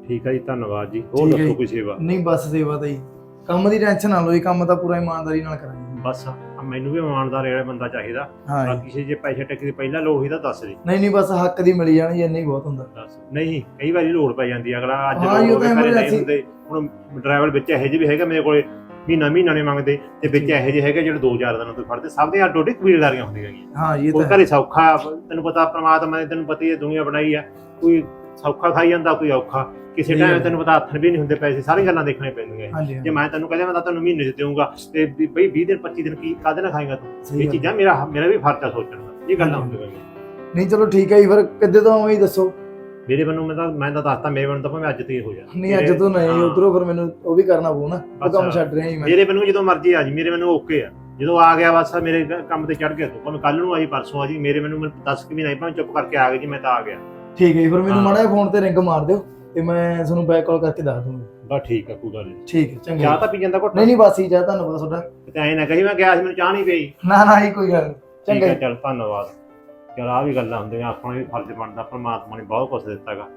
ਠੀਕ ਹੈ ਜੀ ਧੰਨਵਾਦ ਜੀ। ਹੋਰ ਠੀਕ ਹੈ ਦੱਸੋ ਜੀ। ਕੋਈ ਸੇਵਾ? ਨਹੀਂ ਬਸ ਸੇਵਾ ਤਾਂ ਜੀ। ਕੰਮ ਦੀ ਟੈਨਸ਼ਨ ਨਾ ਲਓ ਜੀ। ਕੰਮ ਤਾਂ ਪੂਰਾ ਇਮਾਨਦਾਰੀ ਨਾਲ ਕਰਾਂਗੇ। ਬਸ ਮੈਨੂੰ ਵੀ ਇਮਾਨਦਾਰ ਜਿਹੜਾ ਬੰਦਾ ਚਾਹੀਦਾ। ਹਾਂ ਜੀ। ਬਾਕੀ ਜੇ ਜੇ ਪੈਸੇ ਟੱਕੇ ਦੀ ਪਹਿਲਾਂ ਲੋੜ ਤਾਂ ਦੱਸ ਦੇ। ਨਹੀਂ ਨਹੀਂ ਬਸ ਹੱਕ ਦੀ ਮਿਲ ਜਾਣੀ ਇੰਨਾ ਹੀ ਬਹੁਤ ਹੁੰਦਾ। ਦੱਸ। ਨਹੀਂ ਕਈ ਵਾਰੀ ਲੋੜ ਪੈ ਜਾਂਦੀ ਹੈ ਅਗਲਾ ਅੱਜ ਹਾਂ, ਲੋੜ ਇਹ ਹੋਵੇ ਤਾਂ ਨਹੀਂ emergency- ਹੁੰਦੇ। ਹੁਣ ਡਰਾਈਵਰ ਵਿੱਚ ਇਹੋ ਜਿਹੇ ਵੀ ਹੈਗੇ ਮੇਰੇ ਕੋਲੇ ਮਹੀਨਾ ਮਹੀਨਾ ਨੇ ਮੰਗਦੇ। ਤੇ ਵਿੱਚ ਇਹੋ ਜਿਹੇ ਹੈਗੇ ਜਿਹੜੇ 2000 ਦਿਨਾਂ ਤੋਂ ਫੜਦੇ। ਸਭ ਦੀਆਂ ਅੱਡੋ ਅੱਡੀ ਕਬੀਲਦਾਰੀਆਂ ਹੁੰਦੀਆਂ ਹੈਗੀਆਂ ਹਾਂ ਜੀ, ਇਹ ਕੋਈ ਤਾਂ ਹੈ। ਘਰੇ ਸੌਖਾ ਤੈਨੂੰ ਪਤਾ ਪ੍ਰਮਾਤਮਾ ਨੇ ਤੈਨੂੰ ਪਤਾ ਹੀ ਹੈ ਦੁਨੀਆ ਬਣਾਈ ਆ। ਕੋਈ ਸੌਖਾ ਖਾਈ ਜਾਂਦਾ ਕੋਈ ਔਖਾ। ਕਿਸੇ ਟਾਈਮ। ਤੈਨੂੰ ਪਤਾ ਹੱਥ ਵੀ ਨਹੀਂ ਹੁੰਦੇ ਪੈਸੇ ਸਾਰੀਆਂ ਗੱਲਾਂ ਦੇਖਣੀਆਂ ਪੈਂਦੀਆਂ ਹਾਂਜੀ ਜੇ ਮੈਂ ਤੈਨੂੰ ਕਹਿੰਦਾ ਮੈਂ ਤਾਂ ਤੈਨੂੰ ਮਹੀਨੇ ਚ ਦੇਊਂਗਾ ਤੇ ਵੀ ਬਈ 20 ਦਿਨ 25 ਦਿਨ ਕੀ ਕਾਹਦੇ ਨਾਲ ਖਾਏਗਾ ਤੂੰ ਸਹੀ ਇਹ ਗੱਲ। ਚੀਜ਼ਾਂ ਮੇਰਾ ਮੇਰਾ ਵੀ ਫਰਜ਼ ਆ ਸੋਚਣ ਦਾ ਇਹ ਗੱਲਾਂ। ਹੁੰਦੀਆਂ ਨੇ। ਨਹੀਂ ਚਲੋ ਠੀਕ ਹੈ ਜੀ ਫਿਰ ਕਿੱਦੇ ਤੋਂ ਆਵਾਂ ਦੱਸੋ ਮੇਰੇ ਵੱਲੋਂ ਮੈਂ ਤਾਂ ਮੈਂ ਤਾਂ ਦੱਸਤਾ ਮੇਰੇ ਵੱਲੋਂ ਤਾਂ ਭਾਵੇਂ ਅੱਜ ਤੇ ਹੀ ਹੋ ਜਾ ਨਹੀਂ ਅੱਜ ਮੇਰੇ- ਤੋਂ ਨਹੀਂ ਹਾਂ। ਉਧਰੋਂ ਫਿਰ ਮੈਨੂੰ ਉਹ ਵੀ ਕਰਨਾ ਪਊ ਨਾ ਉਹ ਬਸ। ਕੰਮ ਛੱਡ ਰਿਹਾ ਜੀ ਮੈਂ ਮੇਰੇ ਵੱਲੋਂ ਜਦੋਂ ਮਰਜ਼ੀ ਆ ਜੀ ਮੇਰੇ ਵੱਲੋਂ ਓਕੇ ਆ ਜਦੋਂ ਆ ਗਿਆ ਬਸ ਮੇਰੇ ਕ- ਕੰਮ ਤੇ ਚੜ ਗਿਆ ਤੂੰ ਭਾਵੇਂ ਕੱਲ ਨੂੰ ਆਈ ਪਰਸੋਂ ਆ ਜੀ ਮੇਰੇ ਮੈਨੂੰ ਮੈਨੂੰ ਦੱਸ ਕੇ ਵੀ ਨਹੀਂ ਭਾਵੇਂ ਚੁੱਪ ਕਰਕੇ ਆ ਗਈ ਜੀ ਮੈਂ ਤਾਂ ਆ ਗਿਆ ਠੀਕ ਹੈ ਜੀ ਫਿਰ ਮੈਨੂੰ ਹਾਂ। ਮਾੜਾ ਜਿਹਾ ਫੋਨ ਤੇ ਰਿੰਗ ਮਾਰ ਦਿਓ ਤੇ ਮੈਂ ਤੁਹਾਨੂੰ ਬੈਕ ਕਾਲ ਕਰਕੇ ਦੱਸ ਦੂੰਗਾ। ਬਸ ਠੀਕ ਆ ਕੋਈ ਗੱਲ ਨਹੀਂ ਠੀਕ ਹੈ ਚੰਗਾ। ਚਾਹ। ਤਾਂ ਪੀ ਜਾਂਦਾ ਘੁੱਟ। ਨਹੀਂ ਨਹੀਂ ਬਸ ਹੀ ਜਾ ਤੁਹਾਨੂੰ ਪਤਾ ਤੁਹਾਡਾ। ਤੇ ਐਂ ਨਾ ਕਹੀ ਮੈਂ ਗਿਆ ਸੀ ਮੈਨੂੰ ਚਾਹ ਨਹੀਂ ਪਈ। ਨਾ ਨਾ ਹੀ ਕੋਈ ਗੱਲ ਨਹੀਂ। ਠੀਕ ਚੰਗਾ ਹੈ ਜੀ। ਚੱਲ ਧੰਨਵਾਦ। ਚਲ ਆ ਵੀ ਗੱਲਾਂ ਹੁੰਦੀਆਂ ਆਪਣਾ ਵੀ ਫਰਜ਼ ਬਣਦਾ ਪਰਮਾਤਮਾ ਨੇ ਬਹੁਤ ਕੁਝ ਦਿੱਤਾਗਾ।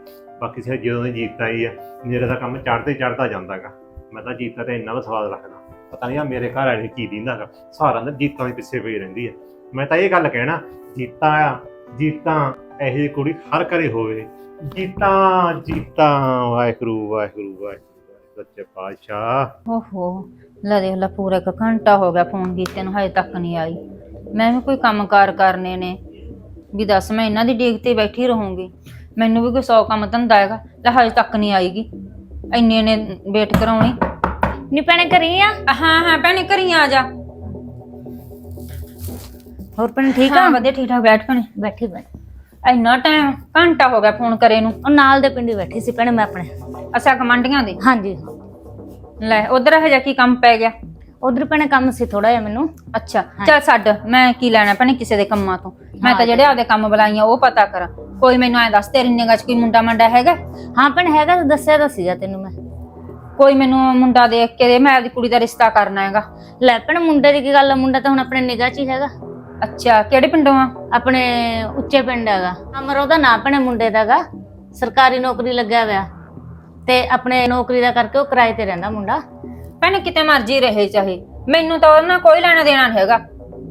ਬਾਕੀ ਸੇ ਜਦੋਂ ਦੀ ਜੀਤ ਆਈ ਹੈ ਮੇਰੇ ਦਾ ਕੰਮ ਚੜ੍ਹਦੇ ਚੜ੍ਹਦਾ ਜਾਂਦਾਗਾ। ਮੈਂ ਤਾਂ ਜੀਤਾਂ ਤੇ ਇੰਨਾ ਵੀ ਸਵਾਦ ਰੱਖਦਾ। ਪਤਾ ਨਹੀਂ ਆ ਮੇਰੇ ਘਰ ਵਾਲੇ ਕੀ ਦਿੰਦਾਗਾ ਸਾਰਾ ਦਿਨ ਜੀਤਾਂ ਦੇ ਪਿੱਛੇ ਪਈ ਰਹਿੰਦੀ ਹੈ ਮੈਂ ਤਾਂ ਇਹ ਗੱਲ ਕਹਿਣਾ ਜੀਤਾਂ ਆ ਜੀਤਾਂ ਇਹੋ ਜਿਹੀ ਕੁੜੀ ਹਰ ਘਰੇ ਹੋਵੇ ਜੀਤਾਂ ਜੀਤਾਂ ਵਾਹਿਗੁਰੂ ਵਾਹਿਗੁਰੂ ਵਾਹਿਗੁਰੂ ਸੱਚੇ ਪਾਤਸ਼ਾਹ। ਓਹੋ ਲੈ ਦੇਖ ਲੈ ਪੂਰਾ ਇੱਕ ਘੰਟਾ ਹੋ ਗਿਆ ਫੋਨ ਕੀਤੇ ਨੂੰ ਹਜੇ ਤੱਕ ਨਹੀਂ ਆਈ। ਮੈਂ ਵੀ ਕੋਈ ਕੰਮਕਾਰ ਕਰਨੇ ਨੇ। ਵੀ ਦੱਸ ਮੈਂ ਇਹਨਾਂ ਦੀ ਡੀਕ ਤੇ ਬੈਠੀ ਰਹੂੰਗੀ। ਮੈਨੂੰ ਵੀ ਕੋਈ ਸੌ ਕੰਮ ਧੰਦਾ ਹੈਗਾ ਲੈ ਹਜੇ ਤੱਕ ਨਹੀਂ ਆਏਗੀ ਇੰਨੇ ਨੇ ਵੇਟ ਕਰਾਉਣੀ। ਨੀ ਭੈਣੇ ਕਰੀ ਆ? ਹਾਂ ਹਾਂ ਭੈਣੇ ਘਰੀ ਆ ਜਾ। ਹੋਰ ਭੈਣੇ ਠੀਕ ਹਾਂ ਵਧੀਆ ਠੀਕ ਠਾਕ ਬੈਠ ਭੈਣੇ। ਬੈਠੀ ਬੈਠ। ਇੰਨਾ ਟਾਈਮ ਘੰਟਾ ਹੋ ਗਿਆ ਫੋਨ ਕਰੇ ਨੂੰ। ਉਹ ਨਾਲ ਦੇ ਪਿੰਡੀ ਬੈਠੀ ਸੀ ਭੈਣੇ ਮੈਂ ਆਪਣੇ। ਅਸਾਂ ਕਮਾਂਡੀਆਂ ਦੇ? ਹਾਂਜੀ। ਲੈ ਉਧਰ ਹਜੇ ਕੀ ਕੰਮ ਪੈ ਗਿਆ? ਉਧਰ ਭੈਣੇ ਕੰਮ ਸੀ ਥੋੜਾ ਜਿਹਾ ਮੈਨੂੰ। ਅੱਛਾ ਚੱਲ ਛੱਡ ਮੈਂ ਕੀ ਲੈਣਾ ਭੈਣੇ ਕਿਸੇ ਦੇ ਕੰਮਾਂ ਤੋਂ? ਮੈਂ ਤਾਂ ਜਿਹੜੇ ਆਪਦੇ ਕੰਮ ਬੁਲਾਈਆਂ ਉਹ ਪਤਾ ਕਰਾਂ। ਕੋਈ ਮੈਨੂੰ ਐ ਦੱਸ ਤੇਰੀ ਨਿਗਾਹ 'ਚ ਕੋਈ ਮੁੰਡਾ ਮੰਡਾ ਹੈਗਾ? ਹਾਂ ਭੈਣੇ ਹੈਗਾ ਤਾਂ ਦੱਸਿਆ ਤਾਂ ਸੀਗਾ ਤੈਨੂੰ ਮੈਂ। ਕੋਈ ਮੈਨੂੰ ਮੁੰਡਾ ਦੇਖ ਕੇ ਦੇ ਮੈਂ ਆਪਦੀ ਕੁੜੀ ਦਾ ਰਿਸ਼ਤਾ ਕਰਨਾ ਹੈਗਾ। ਲੈ ਭੈਣੇ ਮੁੰਡੇ ਦੀ ਕੀ ਗੱਲ ਆ? ਮੁੰਡਾ ਤਾਂ ਹੁਣ ਆਪਣੇ ਨਿਗਾਹ 'ਚ ਹੀ ਹੈਗਾ। ਅੱਛਾ ਕਿਹੜੇ ਪਿੰਡੋਂ ਆ? ਆਪਣੇ ਉੱਚੇ ਪਿੰਡ ਹੈਗਾ। ਅਮਰ ਉਹਦਾ ਨਾਂ ਭੈਣੇ ਮੁੰਡੇ ਦਾਗਾ ਸਰਕਾਰੀ ਨੌਕਰੀ ਲੱਗਿਆ ਹੋਇਆ। ਤੇ ਆਪਣੇ ਨੌਕਰੀ ਦਾ ਕਰਕੇ ਉਹ ਕਿਰਾਏ ਤੇ ਰਹਿੰਦਾ ਮੁੰਡਾ। ਭੈਣੇ ਕਿਤੇ ਮਰਜ਼ੀ ਰਹੇ ਚਾਹੇ। ਮੈਨੂੰ ਤਾਂ ਉਹਨਾਂ ਨਾਲ ਕੋਈ ਲੈਣਾ ਦੇਣਾ ਨਹੀਂ ਹੈਗਾ।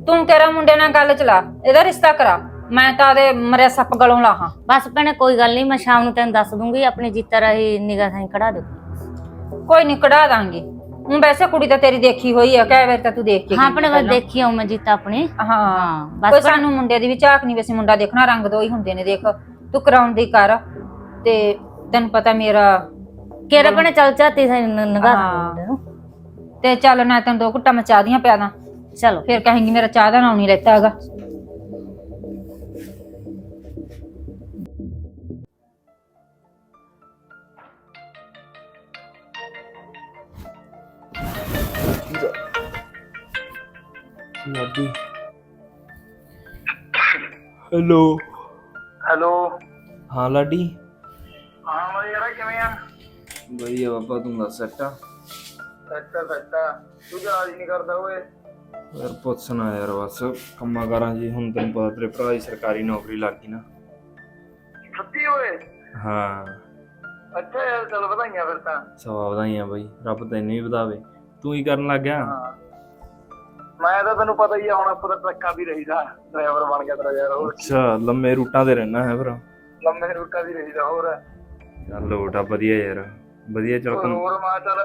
ਤੂੰ ਤੇਰਾ ਮੁੰਡੇ ਨਾਲ ਗੱਲ ਚਲਾ ਇਹਦਾ ਰਿਸ਼ਤਾ ਕਰਾ। ਮੈਂ ਤਾਂ ਉਹਦੇ ਮਰਿਆ ਸੱਪ ਗਲੋਂ ਲਾਹਾਂ। ਬਸ ਭੈਣੇ ਕੋਈ ਗੱਲ ਨਹੀਂ ਮੈਂ ਸ਼ਾਮ ਨੂੰ ਤੈਨੂੰ ਦੱਸ ਦੂੰਗੀ ਆਪਣੀ ਜੀਤਾ ਰਾਹੀ ਨਿਗਾਹ ਥਾਂ ਕਢਾ ਦੇ ਕੋਈ ਨਹੀਂ ਕਢਾ ਦਾਂਗੇ। ਹੁਣ ਵੈਸੇ ਕੁੜੀ ਤਾਂ ਤੇਰੀ ਦੇਖੀ ਹੋਈ ਆ ਕਹਿ ਵੇਰ ਤਾਂ ਤੂੰ ਦੇਖ ਕੇ ਹਾਂ ਗਈ ਆਪਣੇ ਪਹਿਲਾਂ। ਵੱਲ ਦੇਖੀ ਆਉ ਮੈਂ ਜੀਤਾ ਆਪਣੀ। ਹਾਂ। ਹਾਂ, ਬਸ ਕੋਈ ਸਾਨੂੰ ਮੁੰਡੇ ਦੀ ਵੀ ਝਾਕ ਨਹੀਂ ਵੈਸੇ ਮੁੰਡਾ ਦੇਖਣਾ ਰੰਗ ਦੋ ਹੀ ਹੁੰਦੇ ਨੇ ਦੇਖ ਤੂੰ ਕਰਾਉਣ ਦੀ ਕਰ। ਤੇ ਤੈਨੂੰ ਪਤਾ ਮੇਰਾ ਕਿਹੜਾ ਭੈਣੇ ਚੱਲ ਚਾਤੀ ਥਾਂ ਨਿਗਾਹ ਹਾਂ। ਥਾਂ ਮੁੰਡੇ ਨੂੰ। ਤੇ ਚੱਲ ਨਾ ਤੈਨੂੰ ਦੋ ਘੁੱਟਾਂ ਮੈਂ ਚਾਹ ਦੀਆਂ ਪਿਆ ਦਾਂ। ਚਲੋ। ਫਿਰ ਕਹੇਂਗੀ ਮੇਰਾ ਚਾਹ ਦਾ ਨਾਮ ਨਹੀਂ ਲੈਤਾ ਹੈਗਾ। ਲਾਡੀ ਹੈਲੋ ਹੈਲੋ ਹਾਂ ਲਾਡੀ? ਹਾਂ ਮੈਂ ਯਾਰ ਕਿਵੇਂ ਆ? ਵਧੀਆ ਬਾਬਾ ਤੂੰ ਦੱਸ ਸੱਟਾ ਸੱਚਾ ਸੱਚਾ ਤੂੰ ਜਹਾਜ਼ ਨਹੀਂ ਕਰਦਾ ਓਏ। ਯਾਰ ਪੁੱਛਣਾ ਯਾਰ ਬਸ। ਕੰਮਾਂ ਕਾਰਾਂ ਜੀ ਹੁਣ ਤੈਨੂੰ ਪਤਾ ਤੇਰੇ ਭਰਾ ਦੀ ਸਰਕਾਰੀ ਨੌਕਰੀ ਲੱਗ ਗਈ ਨਾ। ਸੱਚੀ ਓਏ? ਹਾਂ। ਅੱਛਾ ਯਾਰ ਚਲ ਵਧਾਈਆਂ ਫਿਰ ਤਾਂ। ਸਵਾ ਵਧਾਈਆਂ ਬਾਈ। ਰੱਬ ਤੈਨੂੰ ਵੀ ਵਧਾਵੇ। ਤੂੰ ਹੀ ਕਰਨ ਲੱਗ ਗਿਆ? ਹਾਂ। ਮੈਂ ਤਾਂ ਤੈਨੂੰ ਪਤਾ ਹੀ ਆ ਹੁਣ ਆਪਾਂ ਤਾਂ ਟਰੱਕਾਂ ਵੀ ਰਹੀਦਾ ਡਰਾਈਵਰ ਬਣ ਗਿਆ ਤੇਰਾ ਯਾਰ ਹੋਰ ਅੱਛਾ ਲੰਮੇ ਰੂਟਾਂ ਤੇ ਰਹਿਣਾ ਹੈ ਫਿਰ ਲੰਮੇ ਰੂਟਾਂ ਵੀ ਰਹੀਦਾ ਹੋਰ। ਚੱਲ ਲੋਟਾ ਵਧੀਆ ਯਾਰ ਵਧੀਆ ਚੱਲ ਕੰਮ ਹੋਰ ਮੈਂ ਚੱਲ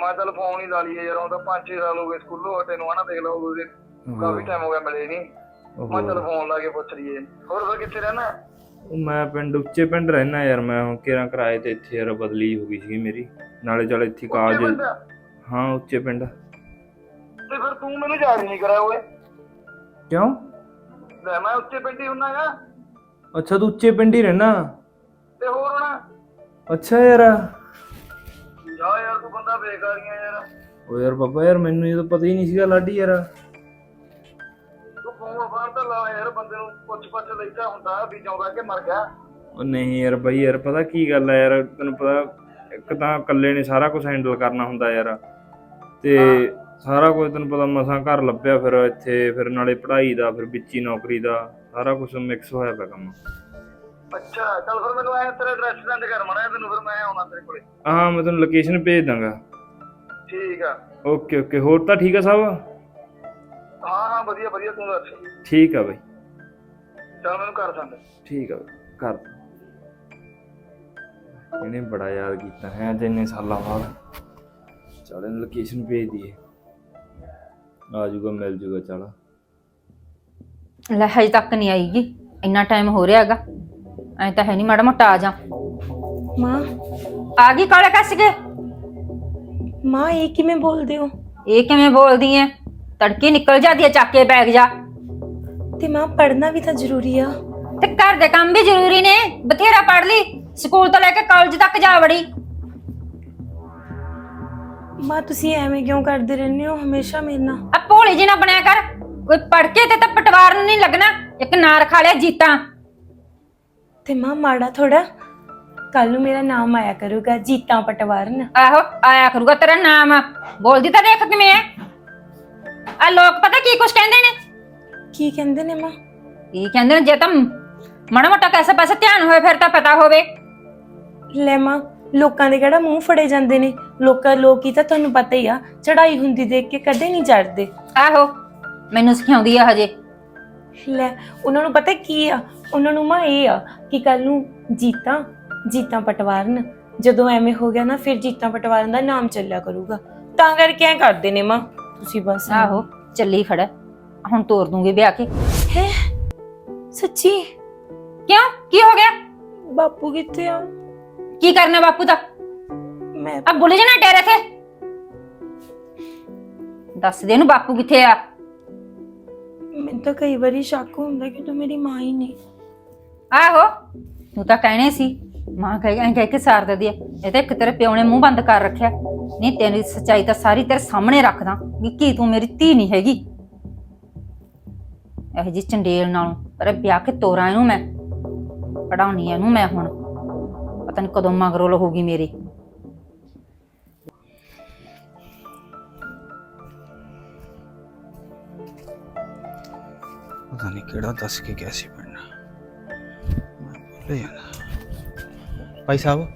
ਮੈਂ ਚੱਲ ਫੋਨ ਹੀ ਲਾ ਲਈਏ ਯਾਰ ਉਹ ਤਾਂ 5-6 ਸਾਲ ਹੋ ਗਏ ਸਕੂਲੋਂ ਹਟੇ ਨੂੰ ਹਨਾ ਦੇਖ ਲਓ ਉਹਦੇ ਕਾਫੀ ਟਾਈਮ ਹੋ ਗਿਆ ਮਿਲੇ ਨਹੀਂ ਮੈਂ ਚੱਲ। ਫੋਨ ਲਾ ਕੇ ਪੁੱਛ ਲਈਏ। ਹੋਰ ਫਿਰ ਕਿੱਥੇ ਰਹਿਣਾ? ਉਹ ਮੈਂ ਪਿੰਡ ਉੱਚੇ ਪਿੰਡ ਰਹਿਣਾ ਯਾਰ ਮੈਂ ਹੁਣ ਕਿਹੜਾ ਕਿਰਾਏ ਤੇ ਇੱਥੇ ਯਾਰ ਬਦਲੀ ਹੋ ਗਈ ਸੀ ਮੇਰੀ। ਨਾਲੇ ਚੱਲ ਇੱਥੇ ਕਾਲਜ? ਹਾਂ ਉੱਚੇ ਪਿੰਡ। ਤੇ ਫਿਰ ਤੂੰ ਮੈਨੂੰ ਯਾਦ ਨਹੀਂ ਕਰਾਇਆ ਓਏ। ਕਿਉਂ? ਲੈ ਮੈਂ ਉੱਚੇ ਪਿੰਡ ਹੀ ਹੁੰਨਾਗਾ ਅੱਛਾ ਤੂੰ ਉੱਚੇ ਪਿੰਡ ਹੀ ਰਹਿਣਾ। ਤੇ ਹੋਰ ਹੁਣ? ਅੱਛਾ ਯਾਰ। ਜਾ ਯਾਰ ਤੂੰ ਬੰਦਾ ਬੇਕਾਰੀਆਂ ਯਾਰ। ਓ ਯਾਰ ਬਾਬਾ ਯਾਰ ਮੈਨੂੰ ਇਹ ਤਾਂ ਪਤਾ ਹੀ ਨਹੀਂ ਸੀਗਾ ਲਾਡੀ ਯਾਰ। ਤੂੰ ਫੋਨ ਫਾਨ ਤਾਂ ਲਾ ਯਾਰ ਬੰਦੇ ਨੂੰ ਪੁੱਛ ਪੁੱਛ ਲੈਦਾ ਹੁੰਦਾ ਵੀ ਜਿਉਂਦਾ ਕਿ ਮਰ ਗਿਆ। ਉਹ ਨਹੀਂ ਯਾਰ ਬਾਈ ਯਾਰ ਪਤਾ ਕੀ ਗੱਲ ਆ ਯਾਰ ਤੈਨੂੰ ਪਤਾ ਇੱਕ ਤਾਂ ਇਕੱਲੇ ਨੇ ਸਾਰਾ ਕੁਝ ਹੈਂਡਲ ਕਰਨਾ ਹੁੰਦਾ ਯਾਰ। ਤੇ ਸਾਰਾ ਕੁਝ ਤੈਨੂੰ ਪਤਾ ਮਸਾਂ ਘਰ ਲੱਭਿਆ ਫਿਰ ਇੱਥੇ ਫਿਰ ਨਾਲੇ ਪੜ੍ਹਾਈ ਦਾ ਫਿਰ ਵਿੱਚੀ ਨੌਕਰੀ ਦਾ ਸਾਰਾ ਕੁਝ ਮਿਕਸ ਹੋਇਆ ਪਿਆ ਕੰਮ। ਅੱਛਾ ਚੱਲ ਫਿਰ ਮੈਨੂੰ ਐ ਤੇਰਾ ਐਡਰੈਸ ਸੈਂਡ ਕਰ ਮਣਾ ਤੈਨੂੰ ਫਿਰ ਮੈਂ ਆਉਣਾ ਤੇਰੇ ਕੋਲੇ। ਹਾਂ ਮੈਂ ਤੈਨੂੰ ਲੋਕੇਸ਼ਨ ਭੇਜ ਦਾਂਗਾ। ਠੀਕ ਆ। ਓਕੇ ਓਕੇ ਹੋਰ ਤਾਂ ਠੀਕ ਆ ਸਭ? ਹਾਂ ਹਾਂ ਵਧੀਆ ਵਧੀਆ ਤੂੰ ਦੱਸ। ਠੀਕ ਆ ਬਾਈ। ਚੱਲ ਮੈਨੂੰ ਕਰ ਸੰਦ ਠੀਕ ਆ ਬਾਈ, ਕਰ। ਦਿਓ। ਇਹਨੇ ਬੜਾ ਯਾਦ ਕੀਤਾ ਹੈ ਅੱਜ ਇੰਨੇ ਸਾਲਾਂ ਬਾਅਦ। ਚੱਲ ਇਹਨੂੰ ਲੋਕੇਸ਼ਨ ਭੇਜ ਦਈਏ। ਆ ਜਾਊਗਾ ਮਿਲ ਜਾਊਗਾ ਚੱਲ। ਲੈ ਹਜੇ ਤੱਕ ਨਹੀਂ ਆਈਗੀ। ਇੰਨਾ ਟਾਈਮ ਹੋ ਰਿਹਾ ਹੈਗਾ। ਐ ਤਾਂ ਹੈ ਨਹੀਂ ਮਾੜਾ ਮੋਟਾ ਆ ਜਾ। ਮਾਂ। ਆ ਗਈ ਕਾਲੇ ਕੱਸ ਕੇ? ਮਾਂ ਇਹ ਕਿਵੇਂ ਬੋਲਦੇ ਹੋ? ਇਹ ਕਿਵੇਂ ਬੋਲਦੀ ਐ? ਤੜਕੇ ਨਿਕਲ ਜਾਂਦੀ ਐ ਚੱਕ ਕੇ ਬੈਗ ਜਾ। ਤੇ ਮਾਂ ਪੜ੍ਹਨਾ ਵੀ ਤਾਂ ਜ਼ਰੂਰੀ ਆ। ਤੇ ਘਰ ਦੇ ਕੰਮ ਵੀ ਜ਼ਰੂਰੀ ਨੇ। ਬਥੇਰਾ ਪੜ ਲਈ। ਸਕੂਲ ਤੋਂ ਲੈ ਕੇ ਕਾਲਜ ਤੱਕ ਜਾ ਵੜੀ। ਮਾਂ ਤੁਸੀਂ ਐਵੇਂ ਕਿਉਂ ਕਰਦੇ ਰਹਿੰਦੇ ਹੋ? ਹਮੇਸ਼ਾ ਮੇਰੇ ਨਾਲ। ਆ ਭੋਲੀ ਜੀ ਨਾ ਬਣਿਆ ਕਰ। ਕੋਈ ਪੜ ਕੇ ਤੇ ਤਾਂ ਪਟਵਾਰ ਨੂੰ ਨਹੀਂ ਲੱਗਣਾ। ਇੱਕ ਨਾਂ ਰਖਾ ਲਿਆ ਜੀਤਾ। ਤੇ ਮਾਂ ਮਾੜਾ ਥੋੜਾ ਕੱਲ ਨੂੰ ਮੇਰਾ ਨਾਮ ਆਇਆ ਕਰੂਗਾ ਜੀਤਾ ਪਟਵਾਰਨ। ਆਹੋ ਆਇਆ ਕਰੂਗਾ ਤੇਰਾ ਨਾਮ। ਬੋਲਦੀ ਤਾਂ ਦੇਖ ਕਿਵੇਂ ਐ। ਆ ਲੋਕ ਪਤਾ ਕੀ ਕੁਛ ਕਹਿੰਦੇ ਨੇ? ਕੀ ਕਹਿੰਦੇ ਨੇ ਮਾਂ? ਕੀ ਕਹਿੰਦੇ ਨੇ? ਜੇ ਤਾਂ ਮਾੜਾ ਮੋਟਾ ਕੈਸੇ ਪਾਸੇ ਧਿਆਨ ਹੋਵੇ ਫਿਰ ਤਾਂ ਪਤਾ ਹੋਵੇ। ਲੈ ਮਾਂ ਲੋਕਾਂ ਦੇ ਕਿਹੜਾ ਮੂੰਹ ਫੜੇ ਜਾਂਦੇ ਨੇ? ਲੋਕਾਂ ਲੋਕੀ ਤਾਂ ਤੁਹਾਨੂੰ ਪਤਾ ਹੀ ਆ ਚੜਾਈ ਹੁੰਦੀ ਦੇਖ ਕੇ ਕਦੇ ਨਹੀਂ ਚੜਦੇ ਆਹੋ ਮੈਨੂੰ ਸਿਖਾਉਂਦੀ ਆ ਹਜੇ। ਲੈ ਉਹਨਾਂ ਨੂੰ ਪਤਾ ਕੀ ਆ? ਉਹਨਾਂ ਨੂੰ ਮਾਂ ਇਹ ਆ ਕਿ ਕੱਲ ਨੂੰ ਜੀਤਾ ਜੀਤਾ ਪਟਵਾਰਨ ਜਦੋਂ ਐਵੇਂ ਹੋ ਗਿਆ ਨਾ ਫਿਰ ਜੀਤਾ ਪਟਵਾਰਨ ਦਾ ਨਾਮ ਚੱਲਿਆ ਕਰੂਗਾ। ਤਾਂ ਕਰਕੇ ਐ ਕਰਦੇ ਨੇ ਮਾਂ। ਤੁਸੀਂ ਬਸ ਆਹੋ ਚੱਲੀ ਖੜਾ। ਹੁਣ ਤੋਰ ਦੂੰਗੀ ਵਿਆਹ ਕੇ। ਹੈ? ਸੱਚੀ? ਕਿਉਂ? ਕੀ ਹੋ ਗਿਆ? ਬਾਪੂ ਕਿੱਥੇ ਆ? ਕੀ ਕਰਨਾ ਬਾਪੂ ਦਾ ਮੈਂ ਆ ਬੁੱਲੇ ਜਣਾ ਡੇਰੇ ਤੇ ਦੱਸ ਦੇ ਇਹਨੂੰ ਬਾਪੂ ਕਿੱਥੇ ਆ। ਮੈਨੂੰ ਤਾਂ ਕਈ ਵਾਰੀ ਸ਼ੱਕ ਹੁੰਦਾ ਕਿ ਤੂੰ ਮੇਰੀ ਮਾਂ ਹੀ ਨਹੀਂ। ਆਹੋ ਤੂੰ ਤਾਂ ਕਹਿਣੇ ਸੀ। ਮਾਂ ਕਹਿ ਐਂ ਕਹਿ ਕੇ ਸਾਰ ਦਿੰਦੀ ਆ। ਇਹ ਤਾਂ ਇੱਕ ਤੇਰੇ ਪਿਓ ਨੇ ਮੂੰਹ ਬੰਦ ਕਰ ਰੱਖਿਆ। ਨਹੀਂ ਤੇਰੀ ਸੱਚਾਈ ਤਾਂ ਸਾਰੀ ਤੇਰੇ ਸਾਹਮਣੇ ਰੱਖਦਾ ਵੀ ਕੀ ਤੂੰ ਮੇਰੀ ਧੀ ਨਹੀਂ ਹੈਗੀ। ਇਹ ਜੀ ਚੰਡੇਲ ਨਾਲੋਂ। ਪਰ ਵਿਆਹ ਕੇ ਤੋਰਾਂ ਇਹਨੂੰ ਮੈਂ। ਪੜਾਉਣੀ ਇਹਨੂੰ ਮੈਂ ਹੁਣ। ਪਤਾ ਨਹੀਂ ਕਦੋਂ ਮਗਰੋਂ ਲਹੂਗੀ ਮੇਰੀ। ਪਤਾ ਨਹੀਂ ਕਿਹੜਾ ਦੱਸ ਕੇ ਗਿਆ ਸੀ ਪਿੰਡ ਭੁੱਲ ਜਾਣਾ ਭਾਈ ਸਾਹਿਬ।